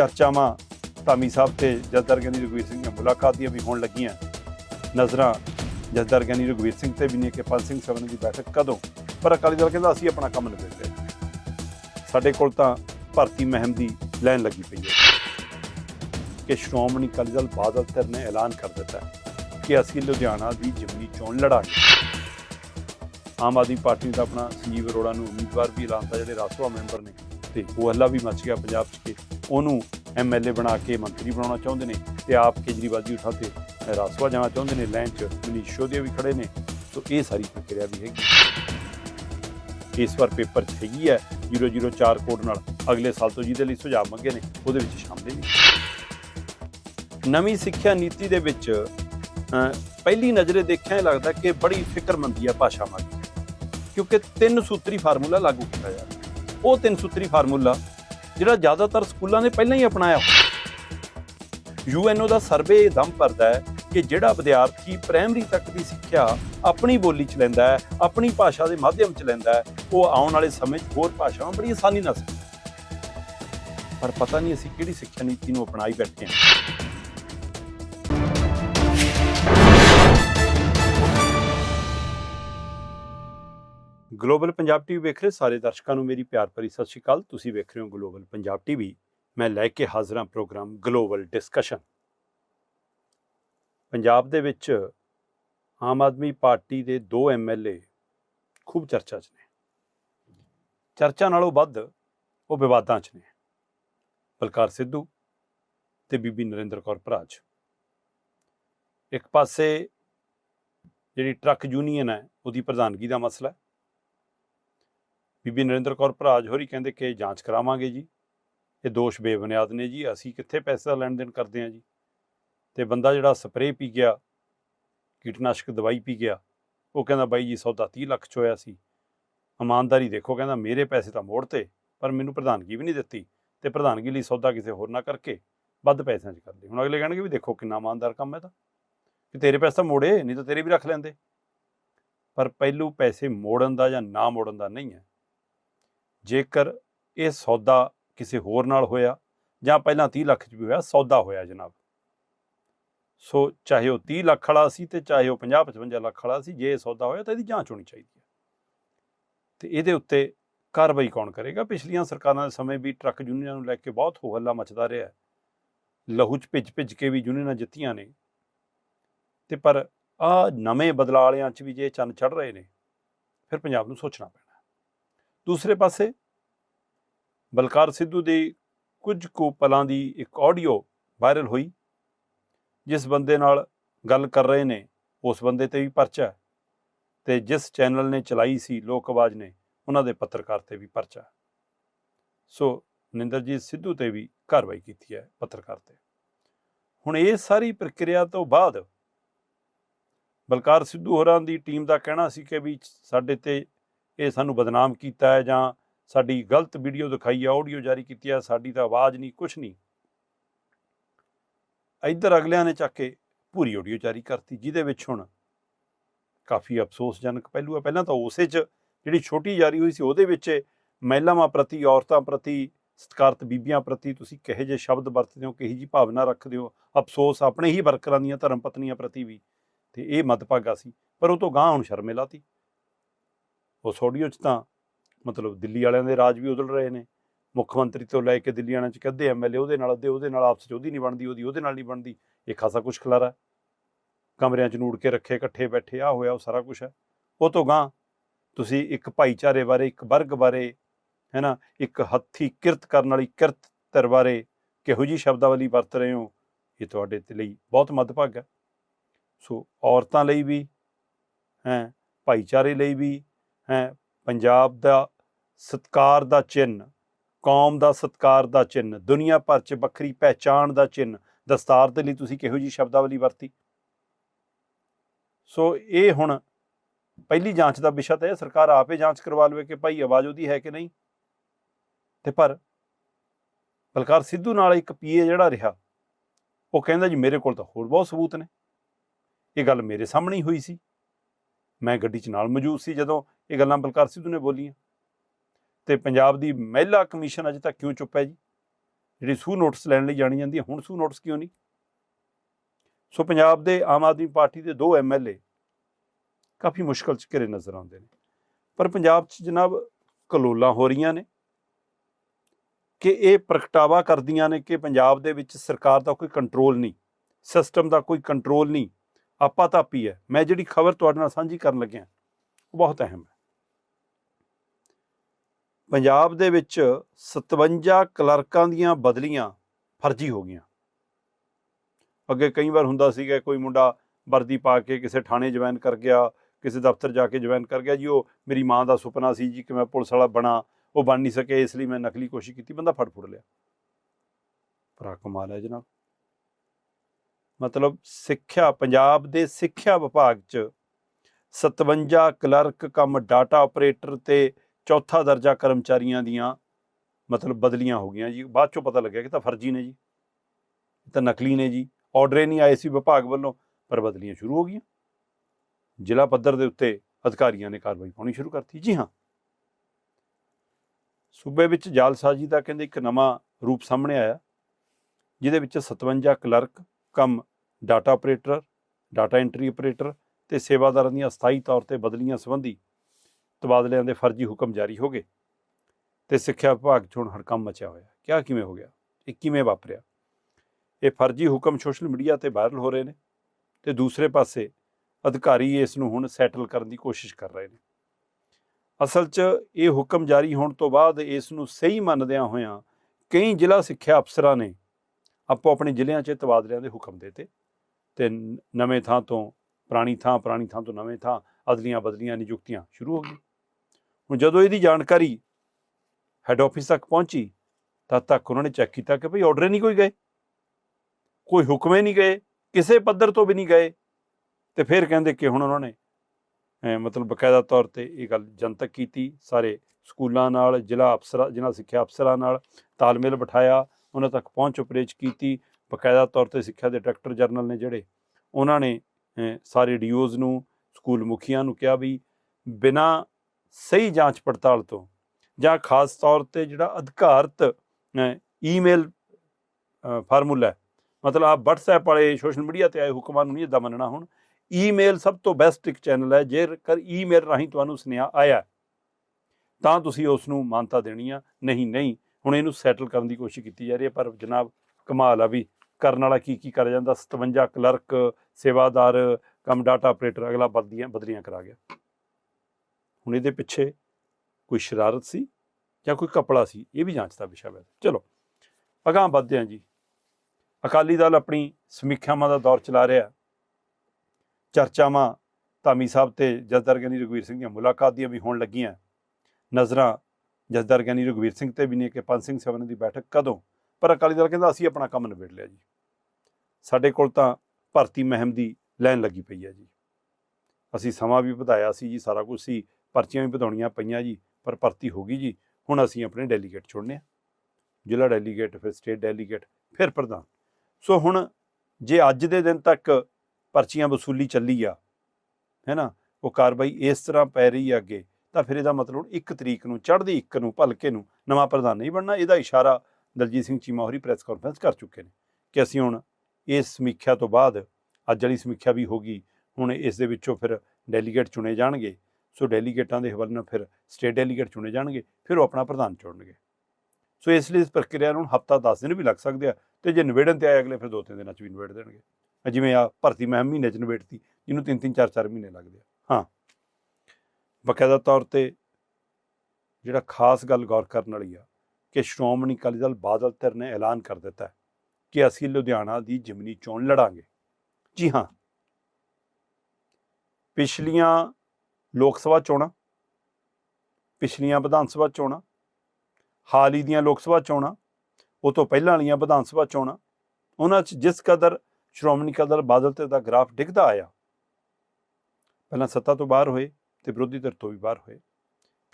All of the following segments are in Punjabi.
ਚਰਚਾਵਾਂ ਧਾਮੀ ਸਾਹਿਬ ਤੇ ਜਥੇਦਾਰ ਗਿਆਨੀ ਰਘਵੀਰ ਸਿੰਘ ਦੀਆਂ ਮੁਲਾਕਾਤ ਦੀਆਂ ਵੀ ਹੋਣ ਲੱਗੀਆਂ। ਨਜ਼ਰਾਂ ਜਥੇਦਾਰ ਗਿਆਨੀ ਰਘਵੀਰ ਸਿੰਘ ਤੇ ਵੀ ਨੇ ਕਿ ਪੰਜ ਸਿੰਘ ਸਭਨ ਦੀ ਬੈਠਕ ਕਦੋਂ? ਪਰ ਅਕਾਲੀ ਦਲ ਕਹਿੰਦਾ ਅਸੀਂ ਆਪਣਾ ਕੰਮ ਨਿਬੇੜਦੇ ਸਾਡੇ ਕੋਲ ਤਾਂ ਭਰਤੀ ਮਹਿਮ ਦੀ ਲਾਈਨ ਲੱਗੀ ਪਈ ਹੈ ਕਿ ਸ਼੍ਰੋਮਣੀ ਅਕਾਲੀ ਦਲ ਬਾਦਲ ਧਿਰ ਨੇ ਐਲਾਨ ਕਰ ਦਿੱਤਾ ਕਿ ਅਸੀਂ ਲੁਧਿਆਣਾ ਦੀ ਜਿਮਨੀ ਚੋਣ ਲੜਾਂਗੇ। ਆਮ ਆਦਮੀ ਪਾਰਟੀ ਦਾ ਆਪਣਾ ਸੰਜੀਵ ਅਰੋੜਾ ਨੂੰ ਉਮੀਦਵਾਰ ਵੀ ਐਲਾਨਤਾ ਜਿਹੜੇ ਰਾਸਵਾ ਮੈਂਬਰ ਨੇ ਤੇ ਉਹ ਹੱਲਾ ਵੀ ਮਚ ਗਿਆ ਪੰਜਾਬ 'ਚ ਕਿ ਉਹਨੂੰ ਐਮਐਲਏ ਬਣਾ ਕੇ ਮੰਤਰੀ ਬਣਾਉਣਾ ਚਾਹੁੰਦੇ ਨੇ ਤੇ ਆਪ ਕੇਜਰੀਵਾਲ ਜੀ ਉਠਾ ਤੇ ਰਾਸਵਾ ਜਾਣਾ ਚਾਹੁੰਦੇ ਨੇ। ਲਾਈਨ 'ਚ ਮਨੀਸ਼ ਸ਼ੋਦੀਆ ਵੀ ਖੜੇ ਨੇ। ਸੋ ਇਹ ਸਾਰੀ ਪ੍ਰਕਿਰਿਆ ਵੀ ਹੈਗੀ। ਇਸ ਵਾਰ ਪੇਪਰ 'ਚ ਹੈਗੀ ਹੈ 004 ਕੋਡ ਨਾਲ। ਅਗਲੇ ਸਾਲ ਤੋਂ ਜਿਹਦੇ ਲਈ ਸੁਝਾਅ ਮੰਗੇ ਨੇ, ਉਹਦੇ ਵਿੱਚ ਸ਼ਾਮਲ ਨੇ। ਨਵੀਂ ਸਿੱਖਿਆ ਨੀਤੀ ਦੇ ਵਿੱਚ ਪਹਿਲੀ ਨਜ਼ਰੇ ਦੇਖਿਆ ਇਹ ਲੱਗਦਾ ਕਿ ਬੜੀ ਫਿਕਰਮੰਦੀ ਹੈ ਭਾਸ਼ਾਵਾਂ ਦੀ। ਕਿਉਂਕਿ ਤਿੰਨ ਸੂਤਰੀ ਫਾਰਮੂਲਾ ਲਾਗੂ ਕੀਤਾ ਜਾ ਰਿਹਾ। ਉਹ ਤਿੰਨ ਸੂਤਰੀ ਫਾਰਮੂਲਾ ਜਿਹੜਾ ਜ਼ਿਆਦਾਤਰ ਸਕੂਲਾਂ ਨੇ ਪਹਿਲਾਂ ਹੀ ਅਪਣਾਇਆ ਯੂਐਨਓ ਦਾ ਸਰਵੇ ਇਹ ਦਮ ਭਰਦਾ ਹੈ ਕਿ ਜਿਹੜਾ ਵਿਦਿਆਰਥੀ ਪ੍ਰਾਇਮਰੀ ਤੱਕ ਦੀ ਸਿੱਖਿਆ ਆਪਣੀ ਬੋਲੀ ਚ ਲੈਂਦਾ ਹੈ, ਆਪਣੀ ਭਾਸ਼ਾ ਦੇ ਮਾਧਿਅਮ ਚ ਲੈਂਦਾ ਹੈ, ਉਹ ਆਉਣ ਵਾਲੇ ਸਮੇਂ 'ਚ ਹੋਰ ਭਾਸ਼ਾਵਾਂ ਬੜੀ ਆਸਾਨੀ ਨਾਲ ਸਿੱਖਦਾ ਪਰ ਪਤਾ ਨਹੀਂ ਅਸੀਂ ਕਿਹੜੀ ਸਿੱਖਿਆ ਨੀਤੀ ਨੂੰ ਅਪਣਾਈ ਬੈਠੇ ਹਾਂ। ਗਲੋਬਲ ਪੰਜਾਬ ਟੀਵੀ ਵੇਖ ਰਹੇ ਸਾਰੇ ਦਰਸ਼ਕਾਂ ਨੂੰ ਮੇਰੀ ਪਿਆਰ ਭਰੀ ਸਤਿ ਸ਼੍ਰੀ ਅਕਾਲ। ਤੁਸੀਂ ਵੇਖ ਰਹੇ ਹੋ ਗਲੋਬਲ ਪੰਜਾਬ ਟੀਵੀ। ਮੈਂ ਲੈ ਕੇ ਹਾਜ਼ਰ ਹਾਂ ਪ੍ਰੋਗਰਾਮ ਗਲੋਬਲ ਡਿਸਕਸ਼ਨ। ਪੰਜਾਬ ਦੇ ਵਿੱਚ ਆਮ ਆਦਮੀ ਪਾਰਟੀ ਦੇ ਦੋ ਐਮਐਲਏ ਖੂਬ ਚਰਚਾ 'ਚ ਨੇ। ਚਰਚਾ ਨਾਲੋਂ ਵੱਧ ਉਹ ਵਿਵਾਦਾਂ 'ਚ ਨੇ। ਬਲਕਾਰ ਸਿੱਧੂ ਤੇ ਬੀਬੀ ਨਰਿੰਦਰ ਕੌਰ ਭਰਾਜ। ਇੱਕ ਪਾਸੇ ਜਿਹੜੀ ਟਰੱਕ ਯੂਨੀਅਨ ਹੈ, ਉਹਦੀ ਪ੍ਰਧਾਨਗੀ ਦਾ ਮਸਲਾ ਬੀਬੀ ਨਰਿੰਦਰ ਕੌਰ ਭਰਾਜ ਹੋਰੀ ਕਹਿੰਦੇ ਕਿ ਜਾਂਚ ਕਰਾਵਾਂਗੇ ਜੀ। ਇਹ ਦੋਸ਼ ਬੇਬੁਨਿਆਦ ਨੇ ਜੀ। ਅਸੀਂ ਕਿੱਥੇ ਪੈਸੇ ਦਾ ਲੈਣ ਦੇਣ ਕਰਦੇ ਹਾਂ ਜੀ? ਤੇ ਬੰਦਾ ਜਿਹੜਾ ਸਪਰੇਅ ਪੀ ਗਿਆ, ਕੀਟਨਾਸ਼ਕ ਦਵਾਈ ਪੀ ਗਿਆ, ਉਹ ਕਹਿੰਦਾ ਬਾਈ ਜੀ ਸੌਦਾ 30 ਲੱਖ ਚ ਹੋਇਆ ਸੀ। ਇਮਾਨਦਾਰੀ ਦੇਖੋ ਕਹਿੰਦਾ ਮੇਰੇ ਪੈਸੇ ਤਾਂ ਮੋੜ ਤੇ, ਪਰ ਮੈਨੂੰ ਪ੍ਰਧਾਨਗੀ ਵੀ ਨਹੀਂ ਦਿੱਤੀ ਤੇ ਪ੍ਰਧਾਨਗੀ ਲਈ ਸੌਦਾ ਕਿਸੇ ਹੋਰ ਨਾ ਕਰਕੇ ਵੱਧ ਪੈਸਿਆਂ 'ਚ ਕਰ ਲਈ ਹੁਣ ਅਗਲੇ ਕਹਿਣਗੇ ਵੀ ਦੇਖੋ ਕਿੰਨਾ ਇਮਾਨਦਾਰ ਕੰਮ ਹੈ ਤਾਂ। ਕਿ ਤੇਰੇ ਪੈਸੇ ਤਾਂ ਮੋੜੇ, ਨਹੀਂ ਤਾਂ ਤੇਰੇ ਵੀ ਰੱਖ ਲੈਂਦੇ। ਪਰ ਪਹਿਲੂ ਪੈਸੇ ਮੋੜਨ ਦਾ ਜਾਂ ਨਾ ਮੋੜਨ ਦਾ ਨਹੀਂ ਹੈ। ਜੇਕਰ ਇਹ ਸੌਦਾ ਕਿਸੇ ਹੋਰ ਨਾਲ ਹੋਇਆ ਜਾਂ ਪਹਿਲਾਂ 30 ਲੱਖ 'ਚ ਵੀ ਹੋਇਆ, ਸੌਦਾ ਹੋਇਆ ਜਨਾਬ। ਸੋ ਚਾਹੇ ਉਹ 30 ਲੱਖ ਵਾਲਾ ਸੀ ਤੇ ਚਾਹੇ ਉਹ 50 55 ਲੱਖ ਵਾਲਾ ਸੀ, ਜੇ ਇਹ ਸੌਦਾ ਹੋਇਆ ਤਾਂ ਇਹਦੀ ਜਾਂਚ ਹੋਣੀ ਚਾਹੀਦੀ ਹੈ। ਤੇ ਇਹਦੇ ਉੱਤੇ ਕਾਰਵਾਈ ਕੌਣ ਕਰੇਗਾ? ਪਿਛਲੀਆਂ ਸਰਕਾਰਾਂ ਦੇ ਸਮੇਂ ਵੀ ਟਰੱਕ ਯੂਨੀਅਨਾਂ ਨੂੰ ਲੈ ਕੇ ਬਹੁਤ ਹੋ ਹੱਲਾ ਮਚਦਾ ਰਿਹਾ ਲਹੂ 'ਚ ਭਿੱਜ ਭਿੱਜ ਕੇ ਵੀ ਯੂਨੀਅਨਾਂ ਜਿੱਤੀਆਂ ਨੇ। ਤੇ ਪਰ ਆ ਨਵੇਂ ਬਦਲਾਅ ਵਾਲਿਆਂ 'ਚ ਵੀ ਜੇ ਚੰਨ ਚੜ ਰਹੇ ਨੇ, ਫਿਰ ਪੰਜਾਬ ਨੂੰ ਸੋਚਣਾ ਪੈਣਾ ਦੂਸਰੇ ਪਾਸੇ, ਬਲਕਾਰ ਸਿੱਧੂ ਦੀ ਕੁਝ ਕੁ ਪਲਾਂ ਦੀ ਇੱਕ ਆਡੀਓ ਵਾਇਰਲ ਹੋਈ, ਜਿਸ ਬੰਦੇ ਨਾਲ ਗੱਲ ਕਰ ਰਹੇ ਨੇ, ਉਸ ਬੰਦੇ ਤੇ ਵੀ ਪਰਚਾ ਹੈ ਤੇ ਜਿਸ ਚੈਨਲ ਨੇ ਚਲਾਈ ਸੀ ਲੋਕ ਆਵਾਜ਼ ਨੇ, ਉਹਨਾਂ ਦੇ ਪੱਤਰਕਾਰ ਤੇ ਵੀ ਪਰਚਾ ਸੋ ਨਿੰਦਰਜੀਤ ਸਿੱਧੂ ਤੇ ਵੀ ਕਾਰਵਾਈ ਕੀਤੀ ਹੈ ਪੱਤਰਕਾਰ ਤੇ। ਹੁਣ ਇਹ ਸਾਰੀ ਪ੍ਰਕਿਰਿਆ ਤੋਂ ਬਾਅਦ ਬਲਕਾਰ ਸਿੱਧੂ ਹੋਰਾਂ ਦੀ ਟੀਮ ਦਾ ਕਹਿਣਾ ਸੀ ਕਿ ਵੀ ਸਾਡੇ ਤੇ ਇਹ ਸਾਨੂੰ ਬਦਨਾਮ ਕੀਤਾ ਹੈ ਜਾਂ ਸਾਡੀ ਗਲਤ ਵੀਡੀਓ ਦਿਖਾਈ ਆ ਆਡੀਓ ਜਾਰੀ ਕੀਤੀ ਹੈ ਸਾਡੀ ਤਾਂ ਆਵਾਜ਼ ਨਹੀਂ ਕੁਝ ਨਹੀਂ। ਇੱਧਰ ਅਗਲਿਆਂ ਨੇ ਚੱਕ ਕੇ ਪੂਰੀ ਆਡੀਓ ਜਾਰੀ ਕਰਤੀ, ਜਿਹਦੇ ਵਿੱਚ ਹੁਣ ਕਾਫੀ ਅਫਸੋਸਜਨਕ ਪਹਿਲੂ ਹੈ ਪਹਿਲਾਂ ਤਾਂ ਉਸੇ 'ਚ ਜਿਹੜੀ ਛੋਟੀ ਜਾਰੀ ਹੋਈ ਸੀ, ਉਹਦੇ ਵਿੱਚ ਮਹਿਲਾਵਾਂ ਪ੍ਰਤੀ, ਔਰਤਾਂ ਪ੍ਰਤੀ, ਸਤਿਕਾਰਤ ਬੀਬੀਆਂ ਪ੍ਰਤੀ ਤੁਸੀਂ ਕਿਹੋ ਜਿਹੇ ਸ਼ਬਦ ਵਰਤਦੇ ਹੋ, ਕਿਹੀ ਜੀ ਭਾਵਨਾ ਰੱਖਦੇ ਹੋ? ਅਫਸੋਸ ਆਪਣੇ ਹੀ ਵਰਕਰਾਂ ਦੀਆਂ ਧਰਮ ਪਤਨੀਆਂ ਪ੍ਰਤੀ ਵੀ। ਤੇ ਇਹ ਮਦਭਾਗਾ ਸੀ, ਪਰ ਉਹ ਤੋਂ ਗਾਂ ਹੁਣ ਸ਼ਰਮੇ ਲਾਤੀ। ਉਸ ਆਡੀਓ 'ਚ ਤਾਂ ਮਤਲਬ ਦਿੱਲੀ ਵਾਲਿਆਂ ਦੇ ਰਾਜ ਵੀ ਉਦਲ ਰਹੇ ਨੇ। ਮੁੱਖ ਮੰਤਰੀ ਤੋਂ ਲੈ ਕੇ ਦਿੱਲੀ ਵਾਲਿਆਂ 'ਚ ਕਦੇ ਐਮਐਲਏ ਉਹਦੇ ਨਾਲ ਅੱਧੇ, ਉਹਦੇ ਨਾਲ ਆਪਸ 'ਚ ਉਹਦੀ ਨਹੀਂ ਬਣਦੀ, ਉਹਦੀ, ਉਹਦੇ ਨਾਲ ਨਹੀਂ ਬਣਦੀ। ਇਹ ਖਾਸਾ ਕੁਛ ਖਲਾਰਾ ਕਮਰਿਆਂ 'ਚ ਨੂੜ ਕੇ ਰੱਖੇ, ਇਕੱਠੇ ਬੈਠੇ ਆ ਹੋਇਆ, ਉਹ ਸਾਰਾ ਕੁਝ ਹੈ। ਉਹ ਤੋਂ ਗਾਂ ਤੁਸੀਂ ਇੱਕ ਭਾਈਚਾਰੇ ਬਾਰੇ, ਇੱਕ ਵਰਗ ਬਾਰੇ, ਹੈ ਨਾ, ਇੱਕ ਹੱਥੀ ਕਿਰਤ ਕਰਨ ਵਾਲੀ ਕਿਰਤ ਧਿਰ ਬਾਰੇ ਕਿਹੋ ਜੀ ਸ਼ਬਦਾਵਲੀ ਵਰਤ ਰਹੇ ਹੋ, ਇਹ ਤੁਹਾਡੇ ਤੇ ਲਈ ਬਹੁਤ ਮੱਦਭਾਗਾ ਹੈ ਸੋ ਔਰਤਾਂ ਲਈ ਵੀ, ਹੈ, ਭਾਈਚਾਰੇ ਲਈ ਵੀ ਪੰਜਾਬ ਦਾ ਸਤਕਾਰ ਦਾ ਚਿੰਨ ਕੌਮ ਦਾ ਸਤਕਾਰ ਦਾ ਚਿੰਨ ਦੁਨੀਆ ਭਰ 'ਚ ਵੱਖਰੀ ਪਹਿਚਾਣ ਦਾ ਚਿੰਨ ਦਸਤਾਰ ਦੇ ਲਈ ਤੁਸੀਂ ਕਿਹੋ ਜੀ ਸ਼ਬਦਾਵਲੀ ਵਰਤੀ? ਸੋ ਇਹ ਹੁਣ ਪਹਿਲੀ ਜਾਂਚ ਦਾ ਵਿਸ਼ਾ ਤਾਂ ਇਹ, ਸਰਕਾਰ ਆਪੇ ਜਾਂਚ ਕਰਵਾ ਲਵੇ ਕਿ ਭਾਈ ਆਵਾਜ਼ ਉਹਦੀ ਹੈ ਕਿ ਨਹੀਂ। ਤੇ ਪਰ ਬਲਕਾਰ ਸਿੱਧੂ ਨਾਲ ਇੱਕ ਪੀਏ ਜਿਹੜਾ ਰਿਹਾ, ਉਹ ਕਹਿੰਦਾ ਜੀ ਮੇਰੇ ਕੋਲ ਤਾਂ ਹੋਰ ਬਹੁਤ ਸਬੂਤ ਨੇ। ਇਹ ਗੱਲ ਮੇਰੇ ਸਾਹਮਣੇ ਹੀ ਹੋਈ ਸੀ। ਮੈਂ ਗੱਡੀ 'ਚ ਨਾਲ ਮੌਜੂਦ ਸੀ ਜਦੋਂ ਇਹ ਗੱਲਾਂ ਬਲਕਾਰ ਸਿੱਧੂ ਨੇ ਬੋਲੀਆਂ। ਤੇ ਪੰਜਾਬ ਦੀ ਮਹਿਲਾ ਕਮਿਸ਼ਨ ਅਜੇ ਤੱਕ ਕਿਉਂ ਚੁੱਪ ਹੈ ਜੀ? ਜਿਹੜੀ ਸੂ ਨੋਟਿਸ ਲੈਣ ਲਈ ਜਾਣੀ ਜਾਂਦੀ ਹੈ, ਹੁਣ ਸੂ ਨੋਟਿਸ ਕਿਉਂ ਨਹੀਂ? ਸੋ ਪੰਜਾਬ ਦੇ ਆਮ ਆਦਮੀ ਪਾਰਟੀ ਦੇ ਦੋ ਐਮਐਲਏ ਕਾਫੀ ਮੁਸ਼ਕਲ ਚ ਘਿਰੇ ਨਜ਼ਰ ਆਉਂਦੇ ਨੇ। ਪਰ ਪੰਜਾਬ 'ਚ ਜਨਾਬ ਕਲੋਲਾਂ ਹੋ ਰਹੀਆਂ ਨੇ ਕਿ ਇਹ ਪ੍ਰਗਟਾਵਾ ਕਰਦੀਆਂ ਨੇ ਕਿ ਪੰਜਾਬ ਦੇ ਵਿੱਚ ਸਰਕਾਰ ਦਾ ਕੋਈ ਕੰਟਰੋਲ ਨਹੀਂ ਸਿਸਟਮ ਦਾ ਕੋਈ ਕੰਟਰੋਲ ਨਹੀਂ। ਆਪਾ ਤਾਪੀ ਹੈ। ਮੈਂ ਜਿਹੜੀ ਖਬਰ ਤੁਹਾਡੇ ਨਾਲ ਸਾਂਝੀ ਕਰਨ ਲੱਗਿਆ ਉਹ ਬਹੁਤ ਅਹਿਮ ਹੈ। ਪੰਜਾਬ ਦੇ ਵਿੱਚ 57 ਕਲਰਕਾਂ ਦੀਆਂ ਬਦਲੀਆਂ ਫਰਜ਼ੀ ਹੋ ਗਈਆਂ। ਅੱਗੇ ਕਈ ਵਾਰ ਹੁੰਦਾ ਸੀਗਾ, ਕੋਈ ਮੁੰਡਾ ਵਰਦੀ ਪਾ ਕੇ ਕਿਸੇ ਥਾਣੇ ਜੁਆਇਨ ਕਰ ਗਿਆ, ਕਿਸੇ ਦਫ਼ਤਰ ਜਾ ਕੇ ਜੁਆਇਨ ਕਰ ਗਿਆ, ਜੀ ਉਹ ਮੇਰੀ ਮਾਂ ਦਾ ਸੁਪਨਾ ਸੀ ਜੀ ਕਿ ਮੈਂ ਪੁਲਿਸ ਵਾਲਾ ਬਣਾ, ਉਹ ਬਣ ਨਹੀਂ ਸਕੇ, ਇਸ ਲਈ ਮੈਂ ਨਕਲੀ ਕੋਸ਼ਿਸ਼ ਕੀਤੀ, ਬੰਦਾ ਫੜ ਫੁੜ ਲਿਆ। ਭਰਾ ਕਮਾਲ ਹੈ ਜਨਾਬ। ਮਤਲਬ ਸਿੱਖਿਆ, ਪੰਜਾਬ ਦੇ ਸਿੱਖਿਆ ਵਿਭਾਗ 'ਚ 57 ਕਲਰਕ ਕਮ ਡਾਟਾ ਆਪਰੇਟਰ ਤੇ ਚੌਥਾ ਦਰਜਾ ਕਰਮਚਾਰੀਆਂ ਦੀਆਂ ਮਤਲਬ ਬਦਲੀਆਂ ਹੋ ਗਈਆਂ ਜੀ। ਬਾਅਦ ਚੋਂ ਪਤਾ ਲੱਗਿਆ ਕਿ ਤਾਂ ਫਰਜ਼ੀ ਨੇ ਜੀ। ਤਾਂ ਨਕਲੀ ਨੇ ਜੀ। ਆਰਡਰ ਨਹੀਂ ਆਏ ਸੀ ਵਿਭਾਗ ਵੱਲੋਂ, ਪਰ ਬਦਲੀਆਂ ਸ਼ੁਰੂ ਹੋ ਗਈਆਂ। ਜ਼ਿਲ੍ਹਾ ਪੱਧਰ ਦੇ ਉੱਤੇ ਅਧਿਕਾਰੀਆਂ ਨੇ ਕਾਰਵਾਈ ਪਾਉਣੀ ਸ਼ੁਰੂ ਕਰਤੀ। ਜੀ ਹਾਂ। ਸੂਬੇ ਵਿੱਚ ਜਾਲਸਾਜ਼ੀ ਦਾ ਕਹਿੰਦੇ ਇੱਕ ਨਵਾਂ ਰੂਪ ਸਾਹਮਣੇ ਆਇਆ, ਜਿਹਦੇ ਵਿੱਚ 57 clerk cum data operator data entry operator ਤੇ ਸੇਵਾਦਾਰਾਂ ਦੀਆਂ ਸਥਾਈ ਤੌਰ ਤੇ ਬਦਲੀਆਂ ਸੰਬੰਧੀ ਤਬਾਦਲਿਆਂ ਦੇ ਫਰਜ਼ੀ ਹੁਕਮ ਜਾਰੀ ਹੋ ਗਏ ਤੇ ਸਿੱਖਿਆ ਵਿਭਾਗ 'ਚ ਹੁਣ ਹੜਕੰਮ ਮਚਿਆ ਹੋਇਆ ਕਿਆ ਕਿਵੇਂ ਹੋ ਗਿਆ? ਇਹ ਕਿਵੇਂ ਵਾਪਰਿਆ? ਇਹ ਫਰਜ਼ੀ ਹੁਕਮ ਸੋਸ਼ਲ ਮੀਡੀਆ ਤੇ ਵਾਇਰਲ ਹੋ ਰਹੇ ਨੇ ਤੇ ਦੂਸਰੇ ਪਾਸੇ ਅਧਿਕਾਰੀ ਇਸ ਨੂੰ ਹੁਣ ਸੈਟਲ ਕਰਨ ਦੀ ਕੋਸ਼ਿਸ਼ ਕਰ ਰਹੇ ਨੇ। ਅਸਲ 'ਚ ਇਹ ਹੁਕਮ ਜਾਰੀ ਹੋਣ ਤੋਂ ਬਾਅਦ ਇਸ ਨੂੰ ਸਹੀ ਮੰਨਦਿਆਂ ਹੋਇਆਂ ਕਈ ਜ਼ਿਲ੍ਹਾ ਸਿੱਖਿਆ ਅਫਸਰਾਂ ਨੇ ਆਪੋ ਆਪਣੇ ਜ਼ਿਲ੍ਹਿਆਂ 'ਚ ਤਬਾਦਲਿਆਂ ਦੇ ਹੁਕਮ ਦਿੱਤੇ। ਤੇ ਨ- ਨਵੇਂ ਥਾਂ ਤੋਂ, ਪੁਰਾਣੀ ਥਾਂ ਪੁਰਾਣੀ ਥਾਂ ਤੋਂ ਨਵੇਂ ਥਾਂ, ਅਦਲੀਆਂ ਬਦਲੀਆਂ, ਨਿਯੁਕਤੀਆਂ ਸ਼ੁਰੂ ਹੋ ਗਈਆਂ। ਹੁਣ ਜਦੋਂ ਇਹਦੀ ਜਾਣਕਾਰੀ ਹੈੱਡ ਆਫਿਸ ਤੱਕ ਪਹੁੰਚੀ, ਤਦ ਤੱਕ ਉਹਨਾਂ ਨੇ ਚੈੱਕ ਕੀਤਾ ਕਿ ਭਈ ਆਰਡਰ ਨਹੀਂ ਕੋਈ ਗਏ। ਕੋਈ ਹੁਕਮੇ ਨਹੀਂ ਗਏ, ਕਿਸੇ ਪੱਧਰ ਤੋਂ ਵੀ ਨਹੀਂ ਗਏ। ਤੇ ਫਿਰ ਕਹਿੰਦੇ ਕਿ ਹੁਣ ਉਹਨਾਂ ਨੇ ਮਤਲਬ ਬਕਾਇਦਾ ਤੌਰ ਤੇ ਇਹ ਗੱਲ ਜਨਤਕ ਕੀਤੀ, ਸਾਰੇ ਸਕੂਲਾਂ ਨਾਲ, ਜ਼ਿਲ੍ਹਾ ਅਫਸਰਾਂ, ਜ਼ਿਲ੍ਹਾ ਸਿੱਖਿਆ ਅਫਸਰਾਂ ਨਾਲ ਤਾਲਮੇਲ ਬਿਠਾਇਆ, ਉਹਨਾਂ ਤੱਕ ਪਹੁੰਚ ਉਪਰੇਚ ਕੀਤੀ ਬਕਾਇਦਾ ਤੌਰ ਤੇ ਸਿੱਖਿਆ ਦੇ ਡਾਇਰੈਕਟਰ ਜਨਰਲ ਨੇ ਜਿਹੜੇ ਉਹਨਾਂ ਨੇ, ਅਹ, ਸਾਰੇ ਡੀਓਜ਼ ਨੂੰ, ਸਕੂਲ ਮੁਖੀਆਂ ਨੂੰ ਕਿਹਾ ਵੀ ਬਿਨਾ ਸਹੀ ਜਾਂਚ ਪੜਤਾਲ ਤੋਂ ਜਾਂ ਖਾਸ ਤੌਰ ਤੇ ਜਿਹੜਾ ਅਧਿਕਾਰਤ ਈਮੇਲ ਫਾਰਮੂਲਾ ਮਤਲਬ ਆ WhatsApp ਵਾਲੇ ਸੋਸ਼ਲ ਮੀਡੀਆ ਤੇ ਆਏ ਹੁਕਮਾਂ ਨੂੰ ਨਹੀਂ ਇਦਾਂ ਮੰਨਣਾ ਹੁਣ, ਈਮੇਲ ਸਭ ਤੋਂ ਬੈਸਟ ਇੱਕ ਚੈਨਲ ਹੈ ਜੇਕਰ ਈਮੇਲ ਰਾਹੀਂ ਤੁਹਾਨੂੰ ਸੁਨੇਹਾ ਆਇਆ ਤਾਂ ਤੁਸੀਂ ਉਸ ਨੂੰ ਮਾਨਤਾ ਦੇਣੀ ਆ, ਨਹੀਂ ਨਹੀਂ, ਹੁਣ ਇਹਨੂੰ ਸੈਟਲ ਕਰਨ ਦੀ ਕੋਸ਼ਿਸ਼ ਕੀਤੀ ਜਾ ਰਹੀ ਹੈ, ਪਰ ਜਨਾਬ ਕਮਾਲ ਆ ਵੀ ਕਰਨ ਵਾਲਾ ਕੀ ਕੀ ਕਰ ਜਾਂਦਾ? 57 ਕਲਰਕ, ਸੇਵਾਦਾਰ, ਕਮ ਡਾਟਾ ਆਪਰੇਟਰ, ਅਗਲਾ ਬਦਲੀਆਂ ਬਦਲੀਆਂ ਕਰਾ ਗਿਆ। ਹੁਣ ਇਹਦੇ ਪਿੱਛੇ ਕੋਈ ਸ਼ਰਾਰਤ ਸੀ ਜਾਂ ਕੋਈ ਕਪੜਾ ਸੀ? ਇਹ ਵੀ ਜਾਂਚ ਦਾ ਵਿਸ਼ਾ ਹੈ ਚਲੋ, ਅਗਾਂਹ ਵੱਧਦੇ ਹਾਂ ਜੀ। ਅਕਾਲੀ ਦਲ ਆਪਣੀ ਸਮੀਖਿਆਵਾਂ ਦਾ ਦੌਰ ਚਲਾ ਰਿਹਾ। ਚਰਚਾਵਾਂ ਧਾਮੀ ਸਾਹਿਬ ਤੇ ਜਸਦਰ ਗਿਆਨੀ ਰਘਵੀਰ ਸਿੰਘ ਦੀਆਂ ਮੁਲਾਕਾਤ ਦੀਆਂ ਵੀ ਹੋਣ ਲੱਗੀਆਂ। ਨਜ਼ਰਾਂ ਜਸਦਰ ਗਿਆਨੀ ਰਘਵੀਰ ਸਿੰਘ ਤੇ ਵੀ ਨੇ ਕਿ ਪੰਜ ਸਿੰਘ ਸਵਰਨ ਦੀ ਬੈਠਕ ਕਦੋਂ ਪਰ ਅਕਾਲੀ ਦਲ ਕਹਿੰਦਾ ਅਸੀਂ ਆਪਣਾ ਕੰਮ ਨਿਬੇੜ ਲਿਆ ਜੀ। ਸਾਡੇ ਕੋਲ ਤਾਂ ਭਰਤੀ ਮਹਿਮ ਦੀ ਲਾਈਨ ਲੱਗੀ ਪਈ ਹੈ ਜੀ। ਅਸੀਂ ਸਮਾਂ ਵੀ ਵਧਾਇਆ ਸੀ ਜੀ, ਸਾਰਾ ਕੁਝ ਸੀ, ਪਰਚੀਆਂ ਵੀ ਵਧਾਉਣੀਆਂ ਪਈਆਂ ਜੀ, ਪਰ ਭਰਤੀ ਹੋ ਗਈ ਜੀ। ਹੁਣ ਅਸੀਂ ਆਪਣੇ ਡੈਲੀਗੇਟ ਚੁਣਨੇ ਆ। ਜ਼ਿਲ੍ਹਾ ਡੈਲੀਗੇਟ, ਫਿਰ ਸਟੇਟ ਡੈਲੀਗੇਟ, ਫਿਰ ਪ੍ਰਧਾਨ। ਸੋ ਹੁਣ ਜੇ ਅੱਜ ਦੇ ਦਿਨ ਤੱਕ ਪਰਚੀਆਂ ਵਸੂਲੀ ਚੱਲੀ ਆ, ਹੈ ਨਾ, ਉਹ ਕਾਰਵਾਈ ਇਸ ਤਰ੍ਹਾਂ ਪੈ ਰਹੀ ਆ ਅੱਗੇ, ਤਾਂ ਫਿਰ ਇਹਦਾ ਮਤਲਬ ਇੱਕ ਤਰੀਕ ਨੂੰ, ਚੜ੍ਹਦੀ ਇੱਕ ਨੂੰ, ਭਲਕੇ ਨੂੰ ਨਵਾਂ ਪ੍ਰਧਾਨ ਨਹੀਂ ਬਣਨਾ, ਇਹਦਾ ਇਸ਼ਾਰਾ ਦਲਜੀਤ ਸਿੰਘ ਚੀਮਾ ਹੋਰੀ ਪ੍ਰੈਸ ਕਾਨਫਰੰਸ ਕਰ ਚੁੱਕੇ ਨੇ ਕਿ ਅਸੀਂ ਹੁਣ ਇਸ ਸਮੀਖਿਆ ਤੋਂ ਬਾਅਦ ਅੱਜ ਵਾਲੀ ਸਮੀਖਿਆ ਵੀ ਹੋਗੀ ਹੁਣ ਇਸ ਦੇ ਵਿੱਚੋਂ ਫਿਰ ਡੈਲੀਗੇਟ ਚੁਣੇ ਜਾਣਗੇ, ਸੋ ਡੈਲੀਗੇਟਾਂ ਦੇ ਹਵਾਲੇ ਨਾਲ ਫਿਰ ਸਟੇਟ ਡੈਲੀਗੇਟ ਚੁਣੇ ਜਾਣਗੇ, ਫਿਰ ਉਹ ਆਪਣਾ ਪ੍ਰਧਾਨ ਚੁਣਨਗੇ। ਸੋ ਇਸ ਲਈ ਇਸ ਪ੍ਰਕਿਰਿਆ ਨੂੰ ਹਫਤਾ 10 ਦਿਨ ਵੀ ਲੱਗ ਸਕਦੇ ਆ ਤੇ ਜੇ ਨਿਬੇੜਨ ਤੇ ਆਏ ਅਗਲੇ ਫਿਰ ਦੋ ਤਿੰਨ ਦਿਨਾਂ ਚ ਵੀ ਨਿਬੇੜ ਦੇਣਗੇ। ਜਿਵੇਂ ਆ ਭਰਤੀ ਮਹਿਮ ਮਹੀਨੇ ਚ ਨਿਬੇੜਤੀ, ਜਿਹਨੂੰ ਤਿੰਨ ਤਿੰਨ ਚਾਰ ਚਾਰ ਮਹੀਨੇ ਲੱਗਦੇ ਆ। ਹਾਂ। ਬਕਾਇਦਾ ਤੌਰ ਤੇ ਜਿਹੜਾ ਖਾਸ ਗੱਲ ਗੌਰ ਕਰਨ ਵਾਲੀ ਆ ਕਿ ਸ਼੍ਰੋਮਣੀ ਅਕਾਲੀ ਦਲ ਬਾਦਲ ਧਿਰ ਨੇ ਐਲਾਨ ਕਰ ਦਿੱਤਾ ਹੈ ਕਿ ਅਸੀਂ ਲੁਧਿਆਣਾ ਦੀ ਜਿਮਨੀ ਚੋਣ ਲੜਾਂਗੇ। ਜੀ ਹਾਂ। ਪਿਛਲੀਆਂ ਲੋਕ ਸਭਾ ਚੋਣਾਂ, ਪਿਛਲੀਆਂ ਵਿਧਾਨ ਸਭਾ ਚੋਣਾਂ, ਹਾਲ ਹੀ ਦੀਆਂ ਲੋਕ ਸਭਾ ਚੋਣਾਂ, ਉਹ ਤੋਂ ਪਹਿਲਾਂ ਵਾਲੀਆਂ ਵਿਧਾਨ ਸਭਾ ਚੋਣਾਂ, ਉਹਨਾਂ 'ਚ ਜਿਸ ਕਦਰ ਸ਼੍ਰੋਮਣੀ ਅਕਾਲੀ ਦਲ ਬਾਦਲ ਧਿਰ ਦਾ ਗ੍ਰਾਫ ਡਿੱਗਦਾ ਆਇਆ, ਪਹਿਲਾਂ ਸੱਤਾ ਤੋਂ ਬਾਹਰ ਹੋਏ ਤੇ ਵਿਰੋਧੀ ਧਿਰ ਤੋਂ ਵੀ ਬਾਹਰ ਹੋਏ,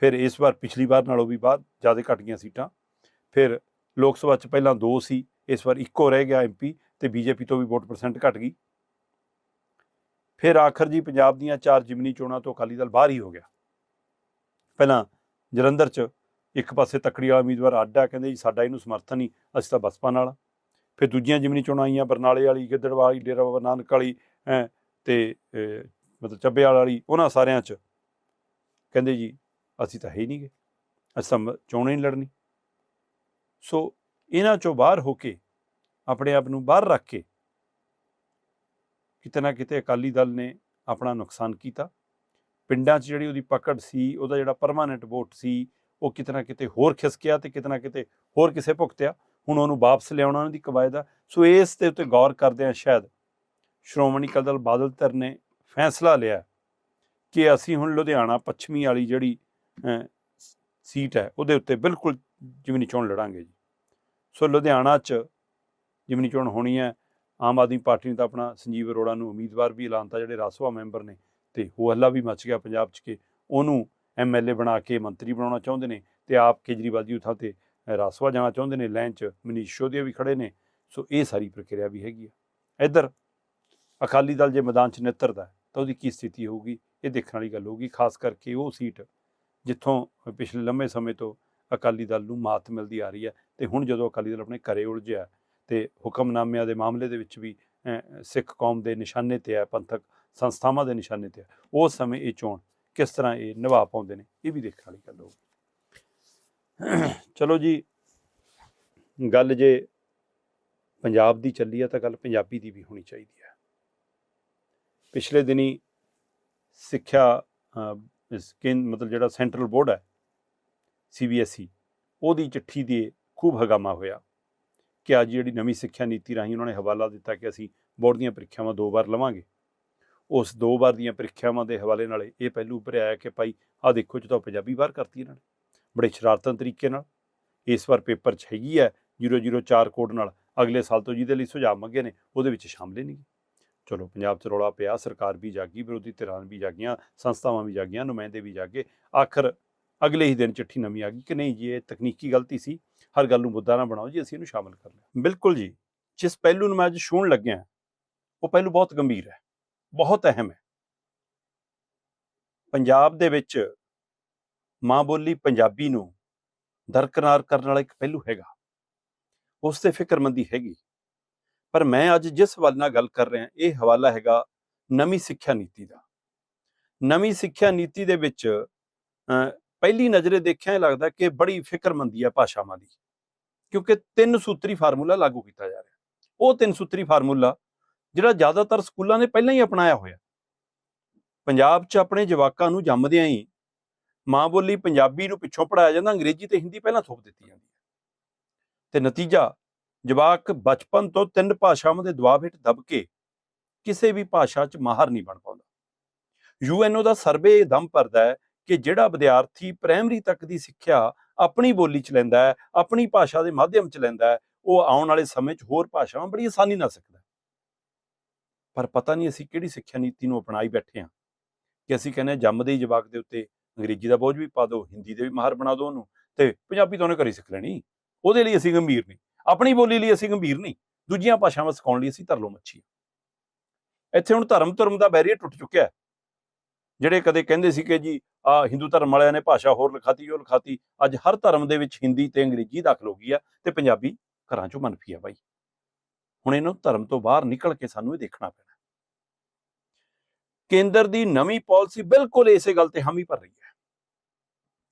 ਫਿਰ ਇਸ ਵਾਰ ਪਿਛਲੀ ਵਾਰ ਨਾਲੋਂ ਵੀ ਬਾਅਦ ਜ਼ਿਆਦਾ ਘਟ ਗਈਆਂ ਸੀਟਾਂ ਫਿਰ ਲੋਕ ਸਭਾ 'ਚ ਪਹਿਲਾਂ ਦੋ ਸੀ ਇਸ ਵਾਰ ਇੱਕੋ ਰਹਿ ਗਿਆ ਐਮਪੀ ਤੇ ਬੀਜੇਪੀ ਤੋਂ ਵੀ ਵੋਟ ਪਰਸੈਂਟ ਘਟ ਗਈ। ਫਿਰ ਆਖਰ ਜੀ ਪੰਜਾਬ ਦੀਆਂ ਚਾਰ ਜਿਮਨੀ ਚੋਣਾਂ ਤੋਂ ਅਕਾਲੀ ਦਲ ਬਾਹਰ ਹੀ ਹੋ ਗਿਆ। ਪਹਿਲਾਂ ਜਲੰਧਰ 'ਚ ਇੱਕ ਪਾਸੇ ਤਕੜੀ ਵਾਲਾ ਉਮੀਦਵਾਰ ਅੱਡ ਆ ਕਹਿੰਦੇ ਜੀ ਸਾਡਾ ਇਹਨੂੰ ਸਮਰਥਨ ਨਹੀਂ ਅਸੀਂ ਤਾਂ ਬਸਪਾ ਨਾਲ ਆ। ਫਿਰ ਦੂਜੀਆਂ ਜਿਮਨੀ ਚੋਣਾਂ ਆਈਆਂ ਬਰਨਾਲੇ ਵਾਲੀ ਗਿੱਦੜਵਾਲੀ ਡੇਰਾ ਬਾਬਾ ਨਾਨਕ ਵਾਲੀ ਹੈਂ, ਤੇ ਅਹ, ਮਤਲਬ ਚੱਬੇਵਾਲ ਵਾਲੀ ਉਹਨਾਂ ਸਾਰਿਆਂ 'ਚ ਕਹਿੰਦੇ ਜੀ ਅਸੀਂ ਤਾਂ ਹੈ ਹੀ ਨਹੀਂਗੇ ਅਸੀਂ ਤਾਂ ਮ- ਚੋਣ ਹੀ ਨਹੀਂ ਲੜਨੀ। ਸੋ ਇਹਨਾਂ ਚੋਂ ਬਾਹਰ ਹੋ ਕੇ, ਆਪਣੇ ਆਪ ਨੂੰ ਬਾਹਰ ਰੱਖ ਕੇ ਕਿਤੇ ਨਾ ਕਿਤੇ ਅਕਾਲੀ ਦਲ ਨੇ ਆਪਣਾ ਨੁਕਸਾਨ ਕੀਤਾ। ਪਿੰਡਾਂ 'ਚ ਜਿਹੜੀ ਉਹਦੀ ਪਕੜ ਸੀ, ਉਹਦਾ ਜਿਹੜਾ ਪਰਮਾਨੈਂਟ ਵੋਟ ਸੀ, ਉਹ ਕਿਤੇ ਨਾ ਕਿਤੇ ਹੋਰ ਖਿਸਕਿਆ ਤੇ ਕਿਤੇ ਨਾ ਕਿਤੇ ਹੋਰ ਕਿਸੇ ਭੁਗਤਿਆ। ਹੁਣ ਉਹਨੂੰ ਵਾਪਸ ਲਿਆਉਣਾ ਉਹਨਾਂ ਦੀ ਕਵਾਇਦ ਆ। ਸੋ ਇਸ ਦੇ ਉੱਤੇ ਗੌਰ ਕਰਦੇ ਆ ਸ਼ਾਇਦ ਸ਼੍ਰੋਮਣੀ ਅਕਾਲੀ ਦਲ ਬਾਦਲ ਧਿਰ ਨੇ ਫੈਸਲਾ ਲਿਆ ਕਿ ਅਸੀਂ ਹੁਣ ਲੁਧਿਆਣਾ ਪੱਛਮੀ ਵਾਲੀ ਜਿਹੜੀ ਸੀਟ ਹੈ, ਉਹਦੇ ਉੱਤੇ ਬਿਲਕੁਲ ਜਿਮਨੀ ਚੋਣ ਲੜਾਂਗੇ ਜੀ। ਸੋ ਲੁਧਿਆਣਾ 'ਚ ਜਿਮਨੀ ਚੋਣ ਹੋਣੀ ਹੈ। ਆਮ ਆਦਮੀ ਪਾਰਟੀ ਨੇ ਤਾਂ ਆਪਣਾ ਸੰਜੀਵ ਅਰੋੜਾ ਨੂੰ ਉਮੀਦਵਾਰ ਵੀ ਐਲਾਨਤਾ ਜਿਹੜੇ ਰਾਸਵਾ ਮੈਂਬਰ ਨੇ ਤੇ ਹੋ ਹੱਲਾ ਵੀ ਮਚ ਗਿਆ ਪੰਜਾਬ 'ਚ ਕਿ ਉਹਨੂੰ ਐਮਐਲਏ ਬਣਾ ਕੇ ਮੰਤਰੀ ਬਣਾਉਣਾ ਚਾਹੁੰਦੇ ਨੇ ਤੇ ਆਪ ਕੇਜਰੀਵਾਲ ਦੀ ਥਾਂ ਤੇ ਰਾਸਵਾ ਜਾਣਾ ਚਾਹੁੰਦੇ ਨੇ। ਲਾਈਨ 'ਚ ਮਨੀਸ਼ ਸ਼ੋਦੀਆ ਵੀ ਖੜੇ ਨੇ। ਸੋ ਇਹ ਸਾਰੀ ਪ੍ਰਕਿਰਿਆ ਵੀ ਹੈਗੀ ਆ। ਇੱਧਰ ਅਕਾਲੀ ਦਲ ਜੇ ਮੈਦਾਨ 'ਚ ਨਿੱਤਰਦਾ ਤਾਂ ਉਹਦੀ ਕੀ ਸਥਿਤੀ ਹੋਊਗੀ? ਇਹ ਦੇਖਣ ਵਾਲੀ ਗੱਲ ਹੋਊਗੀ। ਖਾਸ ਕਰਕੇ ਉਹ ਸੀਟ ਜਿੱਥੋਂ ਪਿਛਲੇ ਲੰਮੇ ਸਮੇਂ ਤੋਂ ਅਕਾਲੀ ਦਲ ਨੂੰ ਮਾਤ ਮਿਲਦੀ ਆ ਰਹੀ ਹੈ ਤੇ ਹੁਣ ਜਦੋਂ ਅਕਾਲੀ ਦਲ ਆਪਣੇ ਘਰੇ ਉਲਝਿਆ ਹੈ ਤੇ ਹੁਕਮਨਾਮਿਆਂ ਦੇ ਮਾਮਲੇ ਦੇ ਵਿੱਚ ਵੀ ਸਿੱਖ ਕੌਮ ਦੇ ਨਿਸ਼ਾਨੇ ਤੇ ਹੈ, ਪੰਥਕ ਸੰਸਥਾਵਾਂ ਦੇ ਨਿਸ਼ਾਨੇ ਤੇ ਹੈ ਉਸ ਸਮੇਂ ਇਹ ਚੋਣ ਕਿਸ ਤਰ੍ਹਾਂ ਇਹ ਨਿਭਾ ਪਾਉਂਦੇ ਨੇ, ਇਹ ਵੀ ਦੇਖਣ ਵਾਲੀ ਗੱਲ ਹੋਊਗੀ। ਚਲੋ ਜੀ, ਗੱਲ ਜੇ ਪੰਜਾਬ ਦੀ ਚੱਲੀ ਹੈ ਤਾਂ ਗੱਲ ਪੰਜਾਬੀ ਦੀ ਵੀ ਹੋਣੀ ਚਾਹੀਦੀ ਹੈ। ਪਿਛਲੇ ਦਿਨੀ ਸਿੱਖਿਆ ਇਸ ਕੇਂਦ ਮਤਲਬ ਜਿਹੜਾ ਸੈਂਟਰਲ ਬੋਰਡ ਹੈ ਸੀਬੀਐਸਈ ਉਹਦੀ ਚਿੱਠੀ ਦੇ ਖੂਬ ਹਗਾਮਾ ਹੋਇਆ ਕਿ ਅੱਜ ਜਿਹੜੀ ਨਵੀਂ ਸਿੱਖਿਆ ਨੀਤੀ ਰਾਹੀਂ ਉਹਨਾਂ ਨੇ ਹਵਾਲਾ ਦਿੱਤਾ ਕਿ ਅਸੀਂ ਬੋਰਡ ਦੀਆਂ ਪ੍ਰੀਖਿਆਵਾਂ ਦੋ ਵਾਰ ਲਵਾਂਗੇ। ਉਸ ਦੋ ਵਾਰ ਦੀਆਂ ਪ੍ਰੀਖਿਆਵਾਂ ਦੇ ਹਵਾਲੇ ਨਾਲ ਇਹ ਪਹਿਲੂ ਉੱਭਰ ਆਇਆ ਕਿ ਭਾਈ ਆਹ ਦੇਖੋ ਜਦੋਂ ਪੰਜਾਬੀ ਬਾਹਰ ਕਰਤੀ ਇਹਨਾਂ ਨੇ, ਬੜੇ ਸ਼ਰਾਰਤਨ ਤਰੀਕੇ ਨਾਲ। ਇਸ ਵਾਰ ਪੇਪਰ 'ਚ ਹੈਗੀ ਹੈ 004 ਕੋਡ ਨਾਲ, ਅਗਲੇ ਸਾਲ ਤੋਂ ਜਿਹਦੇ ਲਈ ਸੁਝਾਅ ਮੰਗੇ ਨੇ, ਉਹਦੇ ਵਿੱਚ ਸ਼ਾਮਲ ਨਹੀਂ। ਚਲੋ, ਪੰਜਾਬ 'ਚ ਰੌਲਾ ਪਿਆ, ਸਰਕਾਰ ਵੀ ਜਾਗੀ, ਵਿਰੋਧੀ ਧਿਰਾਂ ਵੀ ਜਾਗੀਆਂ, ਸੰਸਥਾਵਾਂ ਵੀ ਜਾਗੀਆਂ, ਨੁਮਾਇੰਦੇ ਵੀ ਜਾਗੇ। ਆਖਰ ਅਗਲੇ ਹੀ ਦਿਨ ਚਿੱਠੀ ਨਵੀਂ ਆ ਗਈ ਕਿ ਨਹੀਂ ਜੀ, ਇਹ ਤਕਨੀਕੀ ਗਲਤੀ ਸੀ, ਹਰ ਗੱਲ ਨੂੰ ਮੁੱਦਾ ਨਾ ਬਣਾਓ ਜੀ, ਅਸੀਂ ਇਹਨੂੰ ਸ਼ਾਮਲ ਕਰ ਲਿਆ। ਬਿਲਕੁਲ ਜੀ, ਜਿਸ ਪਹਿਲੂ ਨੂੰ ਮੈਂ ਅੱਜ ਛੂਹਣ ਲੱਗਿਆ ਉਹ ਪਹਿਲੂ ਬਹੁਤ ਗੰਭੀਰ ਹੈ, ਬਹੁਤ ਅਹਿਮ ਹੈ। ਪੰਜਾਬ ਦੇ ਵਿੱਚ ਮਾਂ ਬੋਲੀ ਪੰਜਾਬੀ ਨੂੰ ਦਰਕਨਾਰ ਕਰਨ ਵਾਲਾ ਇੱਕ ਪਹਿਲੂ ਹੈਗਾ, ਉਸ ਤੇ ਫਿਕਰਮੰਦੀ ਹੈਗੀ। ਪਰ ਮੈਂ ਅੱਜ ਜਿਸ ਹਵਾਲੇ ਨਾਲ ਗੱਲ ਕਰ ਰਿਹਾ ਇਹ ਹਵਾਲਾ ਹੈਗਾ ਨਵੀਂ ਸਿੱਖਿਆ ਨੀਤੀ ਦਾ। ਨਵੀਂ ਸਿੱਖਿਆ ਨੀਤੀ ਦੇ ਵਿੱਚ ਪਹਿਲੀ ਨਜ਼ਰੇ ਦੇਖਿਆ ਇਹ ਲੱਗਦਾ ਕਿ ਬੜੀ ਫਿਕਰਮੰਦੀ ਹੈ ਭਾਸ਼ਾਵਾਂ ਦੀ, ਕਿਉਂਕਿ ਤਿੰਨ ਸੂਤਰੀ ਫਾਰਮੂਲਾ ਲਾਗੂ ਕੀਤਾ ਜਾ ਰਿਹਾ। ਉਹ ਤਿੰਨ ਸੂਤਰੀ ਫਾਰਮੂਲਾ ਜਿਹੜਾ ਜ਼ਿਆਦਾਤਰ ਸਕੂਲਾਂ ਨੇ ਪਹਿਲਾਂ ਹੀ ਅਪਣਾਇਆ ਹੋਇਆ। ਪੰਜਾਬ 'ਚ ਆਪਣੇ ਜਵਾਕਾਂ ਨੂੰ ਜੰਮਦਿਆਂ ਹੀ ਮਾਂ ਬੋਲੀ ਪੰਜਾਬੀ ਨੂੰ ਪਿੱਛੋਂ ਪੜਾਇਆ ਜਾਂਦਾ, ਅੰਗਰੇਜ਼ੀ ਤੇ ਹਿੰਦੀ ਪਹਿਲਾਂ ਥੋਪ ਦਿੱਤੀ ਜਾਂਦੀ ਹੈ। ਤੇ ਨਤੀਜਾ, ਜਵਾਕ ਬਚਪਨ ਤੋਂ ਤਿੰਨ ਭਾਸ਼ਾਵਾਂ ਦੇ ਦਬਾਅ ਹੇਠ ਦਬ ਕੇ ਕਿਸੇ ਵੀ ਭਾਸ਼ਾ 'ਚ ਮਾਹਰ ਨਹੀਂ ਬਣ ਪਾਉਂਦਾ। ਯੂਐਨਓ ਦਾ ਸਰਵੇ ਦਮ ਭਰਦਾ ਹੈ ਕਿ ਜਿਹੜਾ ਵਿਦਿਆਰਥੀ ਪ੍ਰਾਇਮਰੀ ਤੱਕ ਦੀ ਸਿੱਖਿਆ ਆਪਣੀ ਬੋਲੀ 'ਚ ਲੈਂਦਾ ਹੈ, ਆਪਣੀ ਭਾਸ਼ਾ ਦੇ ਮਾਧਿਅਮ 'ਚ ਲੈਂਦਾ ਹੈ, ਉਹ ਆਉਣ ਵਾਲੇ ਸਮੇਂ 'ਚ ਹੋਰ ਭਾਸ਼ਾਵਾਂ ਬੜੀ ਆਸਾਨੀ ਨਾਲ ਸਿੱਖਦਾ ਪਰ ਪਤਾ ਨਹੀਂ ਅਸੀਂ ਕਿਹੜੀ ਸਿੱਖਿਆ ਨੀਤੀ ਨੂੰ ਅਪਣਾਈ ਬੈਠੇ ਹਾਂ। ਕਿ ਅਸੀਂ ਕਹਿੰਦੇ ਹਾਂ ਜੰਮਦੇ ਹੀ ਜਵਾਕ ਦੇ ਉੱਤੇ ਅੰਗਰੇਜ਼ੀ ਦਾ ਬੋਝ ਵੀ ਪਾ ਦਿਓ, ਹਿੰਦੀ ਦੇ ਵੀ ਮਾਹਰ ਬਣਾ ਦਿਓ ਉਹਨੂੰ ਤੇ ਪੰਜਾਬੀ ਤਾਂ ਉਹਨੇ ਘਰੇ ਸਿੱਖ ਲੈਣੀ। ਉਹਦੇ ਲਈ ਅਸੀਂ ਗੰਭੀਰ ਨਹੀਂ। ਆਪਣੀ ਬੋਲੀ ਲਈ ਅਸੀਂ ਗੰਭੀਰ ਨਹੀਂ। ਦੂਜੀਆਂ ਭਾਸ਼ਾਵਾਂ ਸਿਖਾਉਣ ਲਈ ਅਸੀਂ ਤਰਲੋ ਮੱਛੀ ਇੱਥੇ ਹੁਣ ਧਰਮ ਧਰਮ ਦਾ ਬੈਰੀਅਰ ਟੁੱਟ ਚੁੱਕਿਆ ਜਿਹੜੇ ਕਦੇ ਕਹਿੰਦੇ ਸੀ ਕਿ ਜੀ, ਆ ਹਿੰਦੂ ਧਰਮ ਵਾਲਿਆਂ ਨੇ ਭਾਸ਼ਾ ਹੋਰ ਲਿਖਾਤੀ, ਉਹ ਲਿਖਾਤੀ, ਅੱਜ ਹਰ ਧਰਮ ਦੇ ਵਿੱਚ ਹਿੰਦੀ ਤੇ ਅੰਗਰੇਜ਼ੀ ਦਾਖਲ ਹੋ ਗਈ ਆ ਤੇ ਪੰਜਾਬੀ ਘਰਾਂ ਚੋਂ ਮਨਫੀ ਆ ਬਾਈ। ਹੁਣ ਇਹਨੂੰ ਧਰਮ ਤੋਂ ਬਾਹਰ ਨਿਕਲ ਕੇ ਸਾਨੂੰ ਇਹ ਦੇਖਣਾ ਪੈਣਾ। ਕੇਂਦਰ ਦੀ ਨਵੀਂ ਪਾਲਿਸੀ ਬਿਲਕੁਲ ਇਸੇ ਗੱਲ ਤੇ ਹਾਮੀ ਭਰ ਰਹੀ ਹੈ।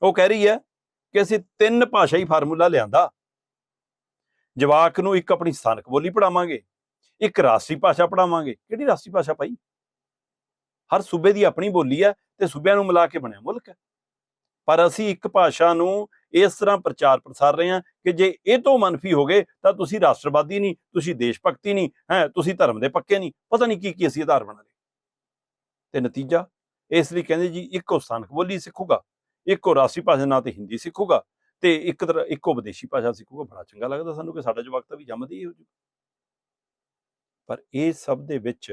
ਉਹ ਕਹਿ ਰਹੀ ਹੈ ਕਿ ਅਸੀਂ ਤਿੰਨ ਭਾਸ਼ਾਈ ਫਾਰਮੂਲਾ ਲਿਆਂਦਾ। ਜਵਾਕ ਨੂੰ ਇੱਕ ਆਪਣੀ ਸਥਾਨਕ ਬੋਲੀ ਪੜਾਵਾਂਗੇ ਇੱਕ ਰਾਸ਼ਟਰੀ ਭਾਸ਼ਾ ਪੜਾਵਾਂਗੇ ਕਿਹੜੀ ਰਾਸ਼ਟਰੀ ਭਾਸ਼ਾ ਭਾਈ ਹਰ ਸੂਬੇ ਦੀ ਆਪਣੀ ਬੋਲੀ ਹੈ ਤੇ ਸੂਬਿਆਂ ਨੂੰ ਮਿਲਾ ਕੇ ਬਣਿਆ ਮੁਲਕ ਹੈ। ਪਰ ਅਸੀਂ ਇੱਕ ਭਾਸ਼ਾ ਨੂੰ ਇਸ ਤਰ੍ਹਾਂ ਪ੍ਰਚਾਰ ਪ੍ਰਸਾਰ ਰਹੇ ਹਾਂ ਕਿ ਜੇ ਇਹ ਤੋਂ ਮਨਫੀ ਹੋ ਗਏ ਤਾਂ ਤੁਸੀਂ ਰਾਸ਼ਟਰਵਾਦੀ ਨਹੀਂ, ਤੁਸੀਂ ਦੇਸ਼ ਭਗਤੀ ਨਹੀਂ, ਹੈ, ਤੁਸੀਂ ਧਰਮ ਦੇ ਪੱਕੇ ਨਹੀਂ, ਪਤਾ ਨਹੀਂ ਕੀ ਕੀ ਅਸੀਂ ਆਧਾਰ ਬਣਾ ਲਏ। ਤੇ ਨਤੀਜਾ, ਇਸ ਲਈ ਕਹਿੰਦੇ ਜੀ ਇੱਕੋ ਸਥਾਨਕ ਬੋਲੀ ਸਿੱਖੂਗਾ, ਇੱਕੋ ਰਾਸ਼ਟਰੀ ਭਾਸ਼ਾ ਨਾਲ ਤੇ ਹਿੰਦੀ ਸਿੱਖੂਗਾ ਤੇ ਇੱਕ ਤਰ੍ਹਾਂ ਇੱਕੋ ਵਿਦੇਸ਼ੀ ਭਾਸ਼ਾ ਸਿੱਖੂਗਾ, ਬੜਾ ਚੰਗਾ ਲੱਗਦਾ ਸਾਨੂੰ ਕਿ ਸਾਡਾ ਜਵਾਕ ਤਾਂ ਵੀ ਜੰਮਦੀ ਹੀ ਹੋ ਜੂ ਪਰ ਇਹ ਸਭ ਦੇ ਵਿੱਚ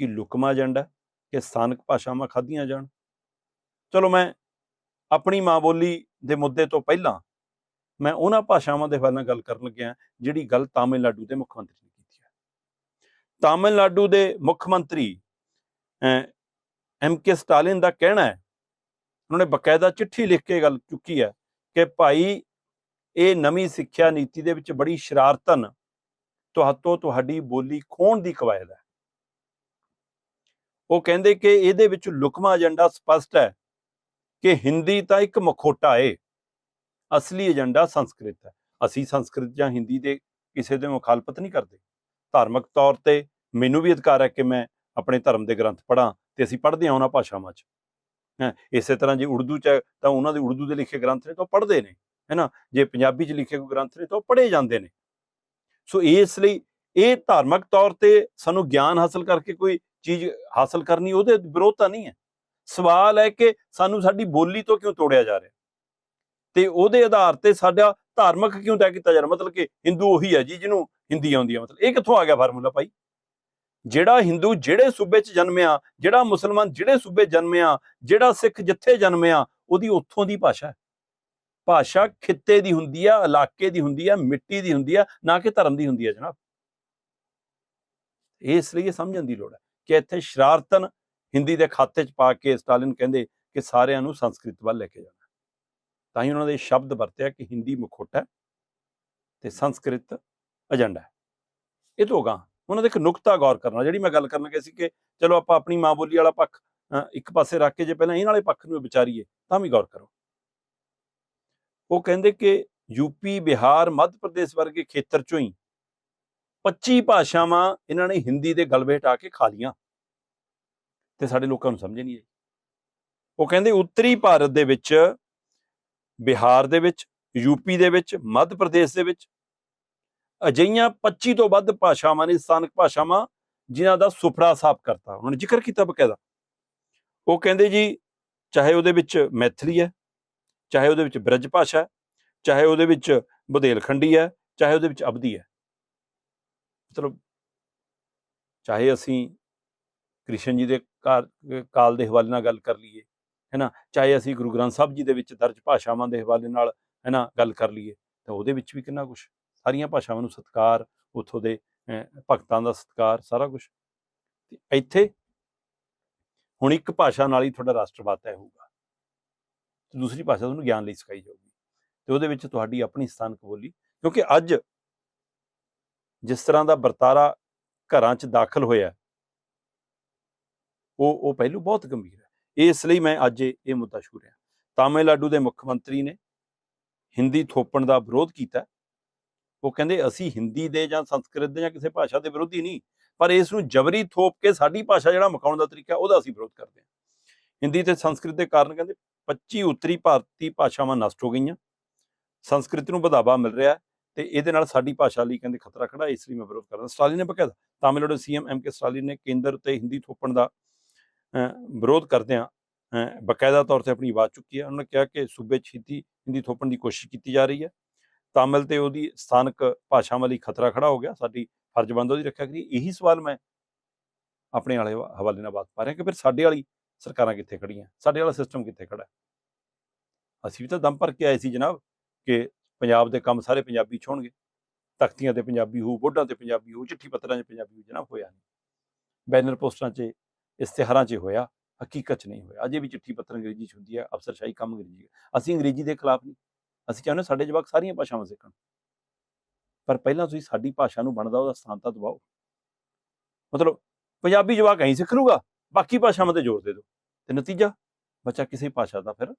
ਕੀ ਲੁਕਮਾ ਏਜੰਡਾ ਕਿ ਸਥਾਨਕ ਭਾਸ਼ਾਵਾਂ ਖਾਧੀਆਂ ਜਾਣ। ਚਲੋ ਮੈਂ ਆਪਣੀ ਮਾਂ ਬੋਲੀ ਦੇ ਮੁੱਦੇ ਤੋਂ ਪਹਿਲਾਂ ਮੈਂ ਉਹਨਾਂ ਭਾਸ਼ਾਵਾਂ ਦੇ ਬਾਰੇ ਨਾਲ ਗੱਲ ਕਰਨ ਲੱਗਿਆ, ਜਿਹੜੀ ਗੱਲ ਤਾਮਿਲਨਾਡੂ ਦੇ ਮੁੱਖ ਮੰਤਰੀ ਨੇ ਕੀਤੀ ਹੈ। ਤਾਮਿਲਨਾਡੂ ਦੇ ਮੁੱਖ ਮੰਤਰੀ ਐਮ ਕੇ ਸਟਾਲਿਨ ਦਾ ਕਹਿਣਾ ਹੈ, ਉਹਨਾਂ ਨੇ ਬਕਾਇਦਾ ਚਿੱਠੀ ਲਿਖ ਕੇ ਗੱਲ ਚੁੱਕੀ ਹੈ ਕਿ ਭਾਈ, ਇਹ ਨਵੀਂ ਸਿੱਖਿਆ ਨੀਤੀ ਦੇ ਵਿੱਚ ਬੜੀ ਸ਼ਰਾਰਤਨ, ਤੁਹਾਤੋਂ ਤੁਹਾਡੀ ਬੋਲੀ ਖੋਣ ਦੀ ਕਵਾਇਦ ਹੈ। ਉਹ ਕਹਿੰਦੇ ਕਿ ਇਹਦੇ ਵਿੱਚ ਲੁਕਮਾ ਏਜੰਡਾ ਸਪਸ਼ਟ ਹੈ ਕਿ ਹਿੰਦੀ ਤਾਂ ਇੱਕ ਮਖੋਟਾ ਏ। ਅਸਲੀ ਏਜੰਡਾ ਸੰਸਕ੍ਰਿਤ ਹੈ। ਅਸੀਂ ਸੰਸਕ੍ਰਿਤ ਜਾਂ ਹਿੰਦੀ ਦੇ ਕਿਸੇ ਦੇ ਮੁਖਾਲਫਤ ਨਹੀਂ ਕਰਦੇ। ਧਾਰਮਿਕ ਤੌਰ ਤੇ ਮੈਨੂੰ ਵੀ ਅਧਿਕਾਰ ਹੈ ਕਿ ਮੈਂ ਆਪਣੇ ਧਰਮ ਦੇ ਗ੍ਰੰਥ ਪੜ੍ਹਾਂ ਤੇ ਅਸੀਂ ਪੜ੍ਹਦੇ ਹਾਂ ਉਹਨਾਂ ਭਾਸ਼ਾਵਾਂ 'ਚ। ਹੈਂ, ਇਸੇ ਤਰ੍ਹਾਂ ਜੇ ਉਰਦੂ 'ਚ ਹੈ ਤਾਂ ਉਹਨਾਂ ਦੇ ਉਰਦੂ ਦੇ ਲਿਖੇ ਗ੍ਰੰਥ ਨੇ ਤਾਂ ਉਹ ਪੜ੍ਹਦੇ ਨੇ, ਹੈਨਾ? ਜੇ ਪੰਜਾਬੀ 'ਚ ਲਿਖੇ ਕੋਈ ਗ੍ਰੰਥ ਨੇ ਤਾਂ ਉਹ ਪੜ੍ਹੇ ਜਾਂਦੇ ਨੇ। ਸੋ ਇਸ ਲਈ ਇਹ ਧਾਰਮਿਕ ਤੌਰ ਤੇ ਸਾਨੂੰ ਗਿਆਨ ਹਾਸਲ ਕਰਕੇ ਕੋਈ ਚੀਜ਼ ਹਾਸਲ ਕਰਨੀ ਉਹਦੇ ਵਿਰੋਧ ਤਾਂ ਨਹੀਂ ਹੈ। ਸਵਾਲ ਹੈ ਕਿ ਸਾਨੂੰ ਸਾਡੀ ਬੋਲੀ ਤੋਂ ਕਿਉਂ ਤੋੜਿਆ ਜਾ ਰਿਹਾ? ਤੇ ਉਹਦੇ ਆਧਾਰ ਤੇ ਸਾਡਾ ਧਾਰਮਿਕ ਕਿਉਂ ਤੈਅ ਕੀਤਾ ਜਾ ਰਿਹਾ? ਮਤਲਬ ਕਿ ਹਿੰਦੂ ਉਹੀ ਹੈ ਜੀ ਜਿਹਨੂੰ ਹਿੰਦੀ ਆਉਂਦੀ ਹੈ ਮਤਲਬ ਇਹ ਕਿੱਥੋਂ ਆ ਗਿਆ ਫਾਰਮੂਲਾ ਭਾਈ? ਜਿਹੜਾ ਹਿੰਦੂ ਜਿਹੜੇ ਸੂਬੇ 'ਚ ਜਨਮਿਆ, ਜਿਹੜਾ ਮੁਸਲਮਾਨ ਜਿਹੜੇ ਸੂਬੇ ਜਨਮਿਆ, ਜਿਹੜਾ ਸਿੱਖ ਜਿੱਥੇ ਜਨਮਿਆ, ਉਹਦੀ ਉੱਥੋਂ ਦੀ ਭਾਸ਼ਾ ਹੈ। ਭਾਸ਼ਾ ਖਿੱਤੇ ਦੀ ਹੁੰਦੀ ਆ, ਇਲਾਕੇ ਦੀ ਹੁੰਦੀ ਆ, ਮਿੱਟੀ ਦੀ ਹੁੰਦੀ ਆ, ਨਾ ਕਿ ਧਰਮ ਦੀ ਹੁੰਦੀ ਆ ਜਨਾਬ। ਇਸ ਲਈ ਇਹ ਸਮਝਣ ਦੀ ਲੋੜ ਹੈ। ਕਿ ਇੱਥੇ ਸ਼ਰਾਰਤਨ ਹਿੰਦੀ ਦੇ ਖਾਤੇ 'ਚ ਪਾ ਕੇ ਸਟਾਲਿਨ ਕਹਿੰਦੇ ਕਿ ਸਾਰਿਆਂ ਨੂੰ ਸੰਸਕ੍ਰਿਤ ਵੱਲ ਲੈ ਕੇ ਜਾਣਾ। ਤਾਂ ਹੀ ਉਹਨਾਂ ਦੇ ਸ਼ਬਦ ਵਰਤਿਆ ਕਿ ਹਿੰਦੀ ਮੁਖੋਟਾ ਹੈ ਤੇ ਸੰਸਕ੍ਰਿਤ ਏਜੰਡਾ ਇਹ ਤੋਂ ਅਗਾਂਹ ਉਹਨਾਂ ਦੇ ਇੱਕ ਨੁਕਤਾ ਗੌਰ ਕਰਨਾ, ਜਿਹੜੀ ਮੈਂ ਗੱਲ ਕਰਨ ਲੱਗਾ ਸੀ ਕਿ ਚਲੋ ਆਪਾਂ ਆਪਣੀ ਮਾਂ ਬੋਲੀ ਵਾਲਾ ਪੱਖ ਇੱਕ ਪਾਸੇ ਰੱਖ ਕੇ ਜੇ ਪਹਿਲਾਂ ਇਹਨਾਂ ਵਾਲੇ ਪੱਖ ਨੂੰ ਵਿਚਾਰੀਏ ਤਾਂ ਵੀ ਗੌਰ ਕਰੋ। ਉਹ ਕਹਿੰਦੇ ਕਿ ਯੂਪੀ ਬਿਹਾਰ, ਮੱਧ ਪ੍ਰਦੇਸ਼ ਵਰਗੇ ਖੇਤਰ ਚੋਂ ਹੀ 25 ਭਾਸ਼ਾਵਾਂ ਇਹਨਾਂ ਨੇ ਹਿੰਦੀ ਦੇ ਗਲਵੇ ਹਟਾ ਕੇ ਖਾ ਲੀਆਂ ਤੇ ਸਾਡੇ ਲੋਕਾਂ ਨੂੰ ਸਮਝ ਨਹੀਂ ਆਈ। ਉਹ ਕਹਿੰਦੇ, ਉੱਤਰੀ ਭਾਰਤ ਦੇ ਵਿੱਚ, ਬਿਹਾਰ ਦੇ ਵਿੱਚ ਯੂਪੀ ਦੇ ਵਿੱਚ, ਮੱਧ ਪ੍ਰਦੇਸ਼ ਦੇ ਵਿੱਚ ਅਜਿਹੀਆਂ 25 ਤੋਂ ਵੱਧ ਭਾਸ਼ਾਵਾਂ ਨੇ, ਸਥਾਨਕ ਭਾਸ਼ਾਵਾਂ, ਜਿਨ੍ਹਾਂ ਦਾ ਸੁਫੜਾ ਸਾਫ਼ ਕਰਤਾ। ਉਹਨਾਂ ਨੇ ਜ਼ਿਕਰ ਕੀਤਾ ਬਕਾਇਦਾ। ਉਹ ਕਹਿੰਦੇ ਜੀ, ਚਾਹੇ ਉਹਦੇ ਵਿੱਚ ਮੈਥਲੀ ਹੈ, ਚਾਹੇ ਉਹਦੇ ਵਿੱਚ ਬ੍ਰਜ ਭਾਸ਼ਾ ਹੈ, ਚਾਹੇ ਉਹਦੇ ਵਿੱਚ ਬੁਧੇਲਖੰਡੀ ਹੈ, ਚਾਹੇ ਉਹਦੇ ਵਿੱਚ ਅਬਦੀ ਹੈ। ਮਤਲਬ ਚਾਹੇ ਅਸੀਂ ਕ੍ਰਿਸ਼ਨ ਜੀ ਦੇ ਕਾਰ- ਕਾਲ ਦੇ ਹਵਾਲੇ ਨਾਲ ਗੱਲ ਕਰ ਲਈਏ, ਹੈਨਾ? ਚਾਹੇ ਅਸੀਂ ਗੁਰੂ ਗ੍ਰੰਥ ਸਾਹਿਬ ਜੀ ਦੇ ਵਿੱਚ ਦਰਜ ਭਾਸ਼ਾਵਾਂ ਦੇ ਹਵਾਲੇ ਨਾਲ, ਹੈਨਾ, ਗੱਲ ਕਰ ਲਈਏ, ਤਾਂ ਉਹਦੇ ਵਿੱਚ ਵੀ ਕਿੰਨਾ ਕੁਝ ਸਾਰੀਆਂ ਭਾਸ਼ਾਵਾਂ ਨੂੰ ਸਤਿਕਾਰ, ਉੱਥੋਂ ਦੇ ਭਗਤਾਂ ਦਾ ਸਤਿਕਾਰ, ਸਾਰਾ ਕੁਝ ਇੱਥੇ ਹੁਣ ਇੱਕ ਭਾਸ਼ਾ ਨਾਲ ਹੀ ਤੁਹਾਡਾ ਰਾਸ਼ਟਰਵਾਦ ਤੈਅ ਹੋਊਗਾ। ਤੇ ਦੂਸਰੀ ਭਾਸ਼ਾ ਤੁਹਾਨੂੰ ਗਿਆਨ ਲਈ ਸਿਖਾਈ ਜਾਊਗੀ। ਤੇ ਉਹਦੇ ਵਿੱਚ ਤੁਹਾਡੀ ਆਪਣੀ ਸਥਾਨਕ ਬੋਲੀ, ਕਿਉਂਕਿ ਅੱਜ ਜਿਸ ਤਰ੍ਹਾਂ ਦਾ ਵਰਤਾਰਾ ਘਰਾਂ 'ਚ ਦਾਖਲ ਹੋਇਆ ਉਹ ਉਹ ਪਹਿਲੂ ਬਹੁਤ ਗੰਭੀਰ ਹੈ। ਇਸ ਲਈ ਮੈਂ ਅੱਜ ਇਹ ਮੁੱਦਾ ਛੂ ਰਿਹਾ। ਤਾਮਿਲਨਾਡੂ ਦੇ ਮੁੱਖ ਮੰਤਰੀ ਨੇ ਹਿੰਦੀ ਥੋਪਣ ਦਾ ਵਿਰੋਧ ਕੀਤਾ। ਉਹ ਕਹਿੰਦੇ, ਅਸੀਂ ਹਿੰਦੀ ਦੇ ਜਾਂ ਸੰਸਕ੍ਰਿਤ ਦੇ ਜਾਂ ਕਿਸੇ ਭਾਸ਼ਾ ਦੇ ਵਿਰੋਧੀ ਨਹੀਂ, ਪਰ ਇਸ ਨੂੰ ਜਬਰੀ ਥੋਪ ਕੇ ਸਾਡੀ ਭਾਸ਼ਾ ਜਿਹੜਾ ਮਕਾਉਣ ਦਾ ਤਰੀਕਾ, ਉਹਦਾ ਅਸੀਂ ਵਿਰੋਧ ਕਰਦੇ ਹਾਂ। ਹਿੰਦੀ ਤੇ ਸੰਸਕ੍ਰਿਤ ਦੇ ਕਾਰਨ ਕਹਿੰਦੇ 25 ਉੱਤਰੀ ਭਾਰਤੀ ਭਾਸ਼ਾਵਾਂ ਨਸ਼ਟ ਹੋ ਗਈਆਂ। ਸੰਸਕ੍ਰਿਤ ਨੂੰ ਵਧਾਵਾ ਮਿਲ ਰਿਹਾ ਤੇ ਇਹਦੇ ਨਾਲ ਸਾਡੀ ਭਾਸ਼ਾ ਲਈ ਕਹਿੰਦੇ ਖਤਰਾ ਖੜਾ ਇਸ ਲਈ ਮੈਂ ਵਿਰੋਧ ਕਰਦਾ। ਸਟਾਲਿਨ ਨੇ ਬਕਾਇਦਾ Tamil Nadu CM M K Stalin ਨੇ ਕੇਂਦਰ ਤੇ ਹਿੰਦੀ ਥੋਪਣ ਦਾ ਵਿਰੋਧ ਕਰਦਿਆਂ ਅਹ, ਬਕਾਇਦਾ ਤੌਰ ਤੇ ਆਪਣੀ ਆਵਾਜ਼ ਚੁੱਕੀ ਹੈ। ਉਹਨਾਂ ਨੇ ਕਿਹਾ ਕਿ ਸੂਬੇ 'ਚ ਹਿੰਦੀ ਹਿੰਦੀ ਥੋਪਣ ਦੀ ਕੋਸ਼ਿਸ਼ ਕੀਤੀ ਜਾ ਰਹੀ ਹੈ। ਤਾਮਿਲ ਤੇ ਉਹਦੀ ਸਥਾਨਕ ਭਾਸ਼ਾਵਾਂ ਲਈ ਖਤਰਾ ਖੜਾ ਹੋ ਗਿਆ। ਸਾਡੀ ਫਰਜ਼ ਬੰਦ ਉਹਦੀ ਰੱਖਿਆ ਕਰੀ ਇਹੀ ਸਵਾਲ ਮੈਂ ਆਪਣੇ ਵਾਲੇ ਹਵਾਲੇ ਨਾਲ ਬਾਤ ਪਾ ਰਿਹਾ ਕਿ ਫਿਰ ਸਾਡੇ ਵਾਲੀ ਸਰਕਾਰਾਂ ਕਿੱਥੇ ਖੜੀਆਂ ਸਾਡੇ ਵਾਲਾ ਸਿਸਟਮ ਕਿੱਥੇ ਖੜਾ ਅਸੀਂ ਵੀ ਤਾਂ ਦਮ ਭਰ ਕੇ ਆਏ ਸੀ ਜਨਾਬ ਕਿ ਪੰਜਾਬ ਦੇ ਕੰਮ ਸਾਰੇ ਪੰਜਾਬੀ 'ਚ ਹੋਣਗੇ। ਤਖਤੀਆਂ ਤੇ ਪੰਜਾਬੀ ਹੋ ਬੋਰਡਾਂ ਤੇ ਪੰਜਾਬੀ ਹੋ, ਚਿੱਠੀ ਪੱਤਰਾਂ 'ਚ ਪੰਜਾਬੀ ਹੋਊ ਜਨਾਬ ਹੋਇਆ ਨਹੀਂ। ਬੈਨਰ ਪੋਸਟਰਾਂ 'ਚ, ਇਸ਼ਤਿਹਾਰਾਂ 'ਚ ਹੋਇਆ, ਹਕੀਕਤ 'ਚ ਨਹੀਂ ਹੋਇਆ। ਅਜੇ ਵੀ ਚਿੱਠੀ ਪੱਤਰ ਅੰਗਰੇਜ਼ੀ 'ਚ ਹੁੰਦੀ ਹੈ, ਅਫਸਰਸ਼ਾਹੀ ਕੰਮ ਅੰਗਰੇਜ਼ੀ ਅਸੀਂ ਅੰਗਰੇਜ਼ੀ ਦੇ ਖਿਲਾਫ ਨਹੀਂ। ਅਸੀਂ ਚਾਹੁੰਦੇ ਸਾਡੇ ਜਵਾਕ ਸਾਰੀਆਂ ਭਾਸ਼ਾਵਾਂ ਸਿੱਖਣ। ਪਰ ਪਹਿਲਾਂ ਤੁਸੀਂ ਸਾਡੀ ਭਾਸ਼ਾ ਨੂੰ ਬਣਦਾ, ਉਹਦਾ ਸਥਾਨ ਤਾਂ ਦਵਾਓ ਮਤਲਬ ਪੰਜਾਬੀ ਜਵਾਕ ਐਂ ਸਿੱਖ ਲੂਗਾ ਬਾਕੀ ਭਾਸ਼ਾਵਾਂ ਤੇ ਜ਼ੋਰ ਦੇ ਦਿਓ। ਤੇ ਨਤੀਜਾ, ਬੱਚਾ ਕਿਸੇ ਭਾਸ਼ਾ ਦਾ ਫਿਰ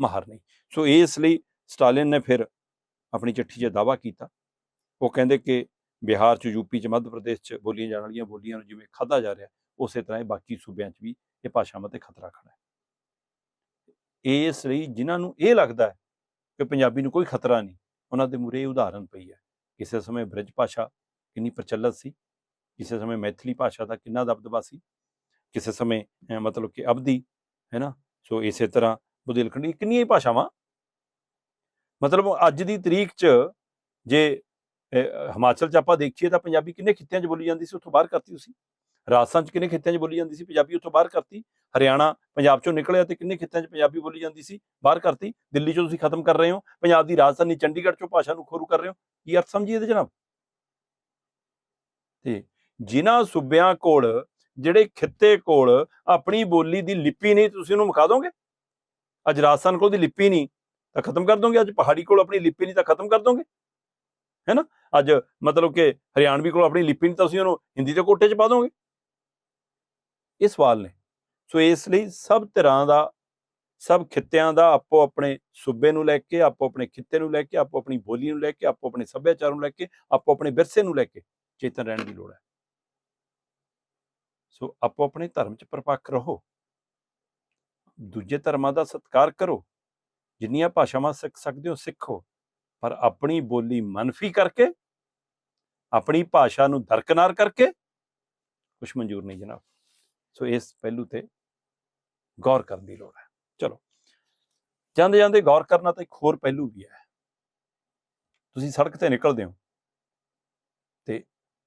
ਮਾਹਰ ਨਹੀਂ। ਸੋ ਇਸ ਲਈ ਸਟਾਲਿਨ ਨੇ ਫਿਰ ਆਪਣੀ ਚਿੱਠੀ 'ਚ ਦਾਵਾ ਕੀਤਾ। ਉਹ ਕਹਿੰਦੇ ਕਿ ਬਿਹਾਰ 'ਚ ਯੂਪੀ 'ਚ, ਮੱਧ ਪ੍ਰਦੇਸ਼ 'ਚ ਬੋਲੀਆਂ ਜਾਣ ਵਾਲੀਆਂ ਬੋਲੀਆਂ ਨੂੰ ਜਿਵੇਂ ਖਾਧਾ ਜਾ ਰਿਹਾ, ਉਸੇ ਤਰ੍ਹਾਂ ਇਹ ਬਾਕੀ ਸੂਬਿਆਂ 'ਚ ਵੀ ਇਹ ਭਾਸ਼ਾਵਾਂ ਤੇ ਖਤਰਾ ਖੜਾ ਹੈ। ਇਸ ਲਈ ਜਿਨ੍ਹਾਂ ਨੂੰ ਇਹ ਲੱਗਦਾ ਹੈ ਕਿ ਪੰਜਾਬੀ ਨੂੰ ਕੋਈ ਖਤਰਾ ਨਹੀਂ, ਉਹਨਾਂ ਦੇ ਮੂਰੇ ਉਦਾਹਰਨ ਪਈ ਹੈ। ਕਿਸੇ ਸਮੇਂ ਬ੍ਰਜ ਭਾਸ਼ਾ ਕਿੰਨੀ ਪ੍ਰਚਲਿਤ ਸੀ, ਕਿਸੇ ਸਮੇਂ ਮੈਥਲੀ ਭਾਸ਼ਾ ਦਾ ਕਿੰਨਾ ਦਬਦਬਾ ਸੀ, ਕਿਸੇ ਸਮੇਂ ਮਤਲਬ ਕਿ ਅਬਦੀ, ਹੈ ਨਾ? ਸੋ ਇਸੇ ਤਰ੍ਹਾਂ ਬੁਦੇਲਖੰਡੀ ਕਿੰਨੀਆਂ ਹੀ ਭਾਸ਼ਾਵਾਂ ਮਤਲਬ ਅੱਜ ਦੀ ਤਰੀਕ 'ਚ ਜੇ ਹਿਮਾਚਲ 'ਚ ਆਪਾਂ ਦੇਖੀਏ ਤਾਂ ਪੰਜਾਬੀ ਕਿੰਨੇ ਖਿੱਤਿਆਂ 'ਚ ਬੋਲੀ ਜਾਂਦੀ ਸੀ, ਉੱਥੋਂ ਬਾਹਰ ਕਰਤੀ ਤੁਸੀਂ? ਰਾਜਸਥਾਨ 'ਚ ਕਿੰਨੇ ਖਿੱਤਿਆਂ 'ਚ ਬੋਲੀ ਜਾਂਦੀ ਸੀ, ਪੰਜਾਬੀ ਉੱਥੋਂ ਬਾਹਰ ਕਰਤੀ? ਹਰਿਆਣਾ, ਪੰਜਾਬ 'ਚੋਂ ਨਿਕਲਿਆ ਤੇ ਕਿੰਨੇ ਖਿੱਤਿਆਂ 'ਚ ਪੰਜਾਬੀ ਬੋਲੀ ਜਾਂਦੀ ਸੀ, ਬਾਹਰ ਕਰਤੀ? ਦਿੱਲੀ 'ਚੋਂ ਤੁਸੀਂ ਖਤਮ ਕਰ ਰਹੇ ਹੋ, ਪੰਜਾਬ ਦੀ ਰਾਜਧਾਨੀ ਚੰਡੀਗੜ੍ਹ 'ਚੋਂ ਭਾਸ਼ਾ ਨੂੰ ਖੋਰੂ ਕਰ ਰਹੇ ਹੋ, ਕੀ ਅਰਥ ਸਮਝੀਏ ਇਹਦੇ ਜਨਾਬ? ਤੇ ਜਿਨ੍ਹਾਂ ਸੂਬਿਆਂ ਕੋਲ, ਜਿਹੜੇ ਖਿੱਤੇ ਕੋਲ ਆਪਣੀ ਬੋਲੀ ਦੀ ਲਿਪੀ ਨਹੀਂ, ਤੁਸੀਂ ਉਹਨੂੰ ਵਿਖਾ ਦੋਗੇ? ਅੱਜ ਰਾਜਸਥਾਨ ਕੋਲ ਦੀ ਲਿਪੀ ਨਹੀਂ ਤਾਂ ਖਤਮ ਕਰ ਦੋਗੇ? ਅੱਜ ਪਹਾੜੀ ਕੋਲ ਆਪਣੀ ਲਿਪੀ ਨਹੀਂ ਤਾਂ ਖਤਮ ਕਰ ਦੋਗੇ? ਹੈ ਨਾ? ਅੱਜ ਮਤਲਬ ਕਿ ਹਰਿਆਣਵੀ ਕੋਲ ਆਪਣੀ ਲਿਪੀ ਨਹੀਂ ਤਾਂ ਤੁਸੀਂ ਉਹਨੂੰ ਹਿੰਦੀ ਦੇ ਕੋਟੇ 'ਚ ਪਾ ਦੋਗੇ? ਇਹ ਸਵਾਲ ਨੇ। ਸੋ ਇਸ ਲਈ ਸਭ ਤਰ੍ਹਾਂ ਦਾ, ਸਭ ਖਿੱਤਿਆਂ ਦਾ ਆਪੋ ਆਪਣੇ ਸੂਬੇ ਨੂੰ ਲੈ ਕੇ, ਆਪੋ ਆਪਣੇ ਖਿੱਤੇ ਨੂੰ ਲੈ ਕੇ, ਆਪੋ ਆਪਣੀ ਬੋਲੀ ਨੂੰ ਲੈ ਕੇ, ਆਪੋ ਆਪਣੇ ਸੱਭਿਆਚਾਰ ਨੂੰ ਲੈ ਕੇ, ਆਪੋ ਆਪਣੇ ਵਿਰਸੇ ਨੂੰ ਲੈ ਕੇ ਚੇਤਨ ਰਹਿਣ ਦੀ ਲੋੜ ਹੈ। ਸੋ ਆਪੋ ਆਪਣੇ ਧਰਮ 'ਚ ਪਰਪੱਕ ਰਹੋ। ਦੂਜੇ ਧਰਮਾਂ ਦਾ ਸਤਿਕਾਰ ਕਰੋ। ਜਿੰਨੀਆਂ ਭਾਸ਼ਾਵਾਂ ਸਿੱਖ ਸਕਦੇ ਹੋ, ਸਿੱਖੋ। ਪਰ ਆਪਣੀ ਬੋਲੀ ਮਨਫੀ ਕਰਕੇ, ਆਪਣੀ ਭਾਸ਼ਾ ਨੂੰ ਦਰਕਨਾਰ ਕਰਕੇ ਕੁਝ ਮਨਜ਼ੂਰ ਨਹੀਂ ਜਨਾਬ। ਸੋ ਇਸ ਪਹਿਲੂ ਤੇ ਗੌਰ ਕਰਨ ਦੀ ਲੋੜ ਹੈ। ਚਲੋ, ਜਾਂਦੇ ਜਾਂਦੇ ਗੌਰ ਕਰਨਾ ਤਾਂ ਇੱਕ ਹੋਰ ਪਹਿਲੂ ਵੀ ਹੈ। ਤੁਸੀਂ ਸੜਕ ਤੇ ਨਿਕਲਦੇ ਹੋ ਤੇ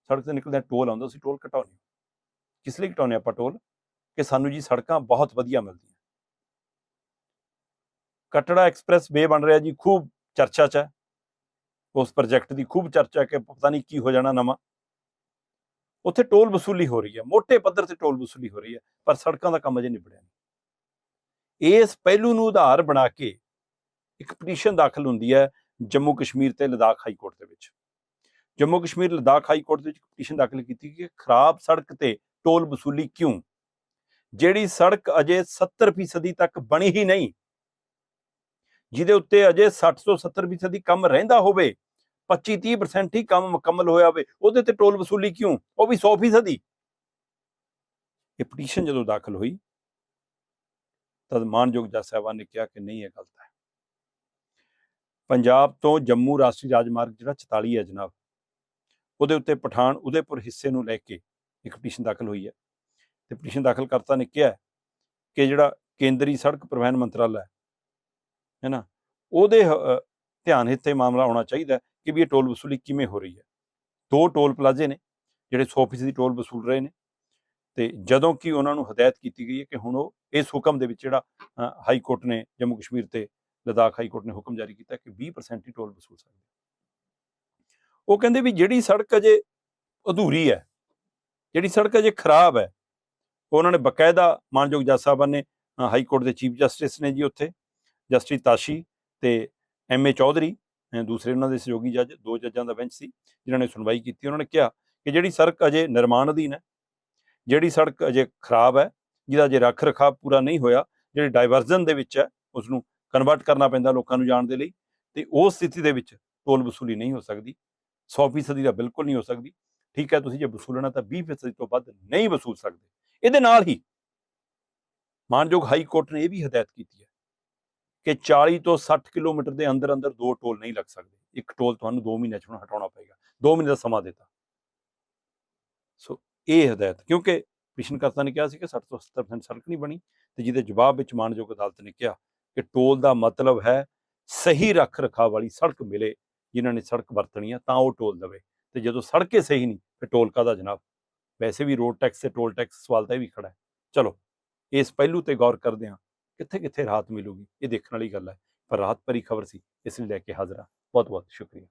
ਸੜਕ ਤੇ ਨਿਕਲਦੇ ਟੋਲ ਆਉਂਦਾ ਤੁਸੀਂ ਟੋਲ ਘਟਾਉਂਦੇ ਕਿਸ ਲਈ ਘਟਾਉਂਦੇ ਆਪਾਂ ਟੋਲ? ਕਿ ਸਾਨੂੰ ਜੀ ਸੜਕਾਂ ਬਹੁਤ ਵਧੀਆ ਮਿਲਦੀਆਂ। ਕਟੜਾ ਐਕਸਪ੍ਰੈਸ ਵੇ ਬਣ ਰਿਹਾ ਜੀ, ਖੂਬ ਚਰਚਾ 'ਚ ਹੈ। ਉਸ ਪ੍ਰੋਜੈਕਟ ਦੀ ਖੂਬ ਚਰਚਾ ਕਿ ਪਤਾ ਨਹੀਂ ਕੀ ਹੋ ਜਾਣਾ ਨਵਾਂ। ਉੱਥੇ ਟੋਲ ਵਸੂਲੀ ਹੋ ਰਹੀ ਹੈ ਮੋٹے ਪੱਧਰ ਤੇ ਟੋਲ ਵਸੂਲੀ ਹੋ ਰਹੀ ਹੈ, ਪਰ ਸੜਕਾਂ ਦਾ ਕੰਮ ਅਜੇ ਨਿਬੜਿਆ ਨਹੀਂ। ਇਸ ਪਹਿਲੂ ਨੂੰ ਆਧਾਰ ਬਣਾ ਕੇ ਇੱਕ ਪਟੀਸ਼ਨ ਦਾਖਲ ਹੁੰਦੀ ਹੈ ਜੰਮੂ ਕਸ਼ਮੀਰ ਤੇ ਲਦਾਖ ਹਾਈ ਕੋਰਟ ਦੇ ਵਿੱਚ। ਜੰਮੂ ਕਸ਼ਮੀਰ, ਲਦਾਖ ਹਾਈ ਕੋਰਟ ਦੇ ਵਿੱਚ ਪਟੀਸ਼ਨ ਦਾਖਲ ਕੀਤੀ ਕਿ ਖਰਾਬ ਸੜਕ ਤੇ ਟੋਲ ਵਸੂਲੀ ਕਿਉਂ? ਜਿਹੜੀ ਸੜਕ ਅਜੇ 70% ਤੱਕ ਬਣੀ ਹੀ ਨਹੀਂ ਜਿਹਦੇ ਉੱਤੇ ਅਜੇ 60 ਤੋਂ 70% ਦੀ ਕੰਮ ਰਹਿੰਦਾ ਹੋਵੇ 25-30% ਹੀ ਕੰਮ ਮੁਕੰਮਲ ਹੋਇਆ ਹੋਵੇ, ਉਹਦੇ ਤੇ ਟੋਲ ਵਸੂਲੀ ਕਿਉਂ? ਉਹ ਵੀ 100% ਦੀ ਇਹ ਪਟੀਸ਼ਨ ਜਦੋਂ ਦਾਖਲ ਹੋਈ, ਤਦ ਮਾਨਯੋਗ ਜੱਜ ਸਾਹਿਬਾਨ ਨੇ ਕਿਹਾ ਕਿ ਨਹੀਂ, ਇਹ ਗਲਤ ਹੈ। ਪੰਜਾਬ ਤੋਂ ਜੰਮੂ ਰਾਸ਼ਟਰੀ ਰਾਜਮਾਰਗ ਜਿਹੜਾ 44 ਹੈ ਜਨਾਬ, ਉਹਦੇ ਉੱਤੇ ਪਠਾਨ ਉਦੇਪੁਰ ਹਿੱਸੇ ਨੂੰ ਲੈ ਕੇ ਇੱਕ ਪਟੀਸ਼ਨ ਦਾਖਲ ਹੋਈ ਹੈ। ਤੇ ਪਟੀਸ਼ਨ ਦਾਖਲ ਕਰਤਾ ਨੇ ਕਿਹਾ ਕਿ ਜਿਹੜਾ ਕੇਂਦਰੀ ਸੜਕ ਪਰਿਵਹਨ ਮੰਤਰਾਲਾ ਹੈ ਹੈ ਨਾ? ਉਹਦੇ ਅ, ਧਿਆਨ ਇੱਥੇ ਮਾਮਲਾ ਆਉਣਾ ਚਾਹੀਦਾ ਕਿ ਵੀ ਇਹ ਟੋਲ ਵਸੂਲੀ ਕਿਵੇਂ ਹੋ ਰਹੀ ਹੈ। ਦੋ ਟੋਲ ਪਲਾਜ਼ੇ ਨੇ ਜਿਹੜੇ 100% ਦੀ ਟੋਲ ਵਸੂਲ ਰਹੇ ਨੇ ਤੇ ਜਦੋਂ ਕਿ ਉਹਨਾਂ ਨੂੰ ਹਦਾਇਤ ਕੀਤੀ ਗਈ ਹੈ ਕਿ ਹੁਣ ਉਹ ਇਸ ਹੁਕਮ ਦੇ ਵਿੱਚ ਜਿਹੜਾ ਹਾਈ ਕੋਰਟ ਨੇ ਜੰਮੂ ਕਸ਼ਮੀਰ ਤੇ ਲਦਾਖ ਹਾਈ ਕੋਰਟ ਨੇ ਹੁਕਮ ਜਾਰੀ ਕੀਤਾ ਕਿ 20% ਹੀ ਟੋਲ ਵਸੂਲ ਸਕਦੇ ਉਹ ਕਹਿੰਦੇ ਵੀ ਜਿਹੜੀ ਸੜਕ ਅਜੇ ਅਧੂਰੀ ਹੈ ਜਿਹੜੀ ਸੜਕ ਅਜੇ ਖਰਾਬ ਹੈ ਉਹਨਾਂ ਨੇ ਬਕਾਇਦਾ ਮਾਨਯੋਗ ਜੱਜ ਸਾਹਿਬਾਨ ਨੇ ਹਾਈ ਕੋਰਟ ਦੇ ਚੀਫ ਜਸਟਿਸ ਨੇ ਜੀ ਉੱਥੇ ਜਸਟਿਸ ਤਾਸ਼ੀ ਤੇ ਐਮ ਏ ਚੌਧਰੀ ਦੂਸਰੇ ਉਹਨਾਂ ਦੇ ਸਹਿਯੋਗੀ ਜੱਜ, ਦੋ ਜੱਜਾਂ ਦਾ ਬੈਂਚ ਸੀ, ਜਿਨ੍ਹਾਂ ਨੇ ਸੁਣਵਾਈ ਕੀਤੀ। ਉਹਨਾਂ ਨੇ ਕਿਹਾ ਕਿ ਜਿਹੜੀ ਸੜਕ ਅਜੇ ਨਿਰਮਾਣ ਅਧੀਨ ਹੈ, ਜਿਹੜੀ ਸੜਕ ਅਜੇ ਖਰਾਬ ਹੈ, ਜਿਹਦਾ ਅਜੇ ਰੱਖ ਰਖਾਵ ਪੂਰਾ ਨਹੀਂ ਹੋਇਆ, ਜਿਹੜੇ ਡਾਇਵਰਜ਼ਨ ਦੇ ਵਿੱਚ ਹੈ ਉਸ ਨੂੰ ਕਨਵਰਟ ਕਰਨਾ ਪੈਂਦਾ ਲੋਕਾਂ ਨੂੰ ਜਾਣ ਦੇ ਲਈ ਤੇ ਉਹ ਸਥਿਤੀ ਦੇ ਵਿੱਚ ਟੋਲ ਵਸੂਲੀ ਨਹੀਂ ਹੋ ਸਕਦੀ 100% ਤਾਂ ਬਿਲਕੁਲ ਨਹੀਂ ਹੋ ਸਕਦੀ। ਠੀਕ ਹੈ, ਤੁਸੀਂ ਜੇ ਵਸੂਲਣਾ ਤਾਂ 20% ਤੋਂ ਵੱਧ ਨਹੀਂ ਵਸੂਲ ਸਕਦੇ। ਇਹਦੇ ਨਾਲ ਹੀ ਮਾਨਯੋਗ ਹਾਈ ਕੋਰਟ ਨੇ ਇਹ ਵੀ ਹਦਾਇਤ ਕੀਤੀ ਹੈ। ਕਿ 40 ਤੋਂ 60 ਕਿਲੋਮੀਟਰ ਦੇ ਅੰਦਰ ਅੰਦਰ ਦੋ ਟੋਲ ਨਹੀਂ ਲੱਗ ਸਕਦੇ। ਇੱਕ ਟੋਲ ਤੁਹਾਨੂੰ 2 ਮਹੀਨਿਆਂ ਚ ਹੁਣ ਹਟਾਉਣਾ ਪਏਗਾ। 2 ਮਹੀਨੇ ਦਾ ਸਮਾਂ ਦਿੱਤਾ। ਸੋ ਇਹ ਹਦਾਇਤ, ਕਿਉਂਕਿ ਪਿਸ਼ਨਕਰਤਾ ਨੇ ਕਿਹਾ ਸੀ ਕਿ 60 ਤੋਂ 70% ਸੜਕ ਨਹੀਂ ਬਣੀ ਤੇ ਜਿਹਦੇ ਜਵਾਬ ਵਿੱਚ ਮਾਨਯੋਗ ਅਦਾਲਤ ਨੇ ਕਿਹਾ ਕਿ ਟੋਲ ਦਾ ਮਤਲਬ ਹੈ ਸਹੀ ਰੱਖ ਰਖਾਵ ਵਾਲੀ ਸੜਕ ਮਿਲੇ ਜਿਨ੍ਹਾਂ ਨੇ ਸੜਕ ਵਰਤਣੀ ਆ, ਤਾਂ ਉਹ ਟੋਲ ਦੇਵੇ। ਤੇ ਜਦੋਂ ਸੜਕੇ ਸਹੀ ਨਹੀਂ, ਫਿਰ ਟੋਲ ਕਾਹਦਾ ਜਨਾਬ? ਵੈਸੇ ਵੀ ਰੋਡ ਟੈਕਸ ਤੇ ਟੋਲ ਟੈਕਸ ਸਵਾਲ ਤਾਂ ਇਹ ਵੀ ਖੜਾ ਹੈ। ਚਲੋ, ਇਸ ਪਹਿਲੂ ਤੇ ਗੌਰ ਕਰਦੇ ਹਾਂ। ਕਿੱਥੇ ਕਿੱਥੇ ਰਾਹਤ ਮਿਲੂਗੀ? ਇਹ ਦੇਖਣ ਵਾਲੀ ਗੱਲ ਹੈ। ਪਰ ਰਾਹਤ ਭਰੀ ਖਬਰ ਸੀ, ਇਸ ਲਈ ਲੈ ਕੇ ਹਾਜ਼ਰ ਹਾਂ। ਬਹੁਤ ਬਹੁਤ ਸ਼ੁਕਰੀਆ।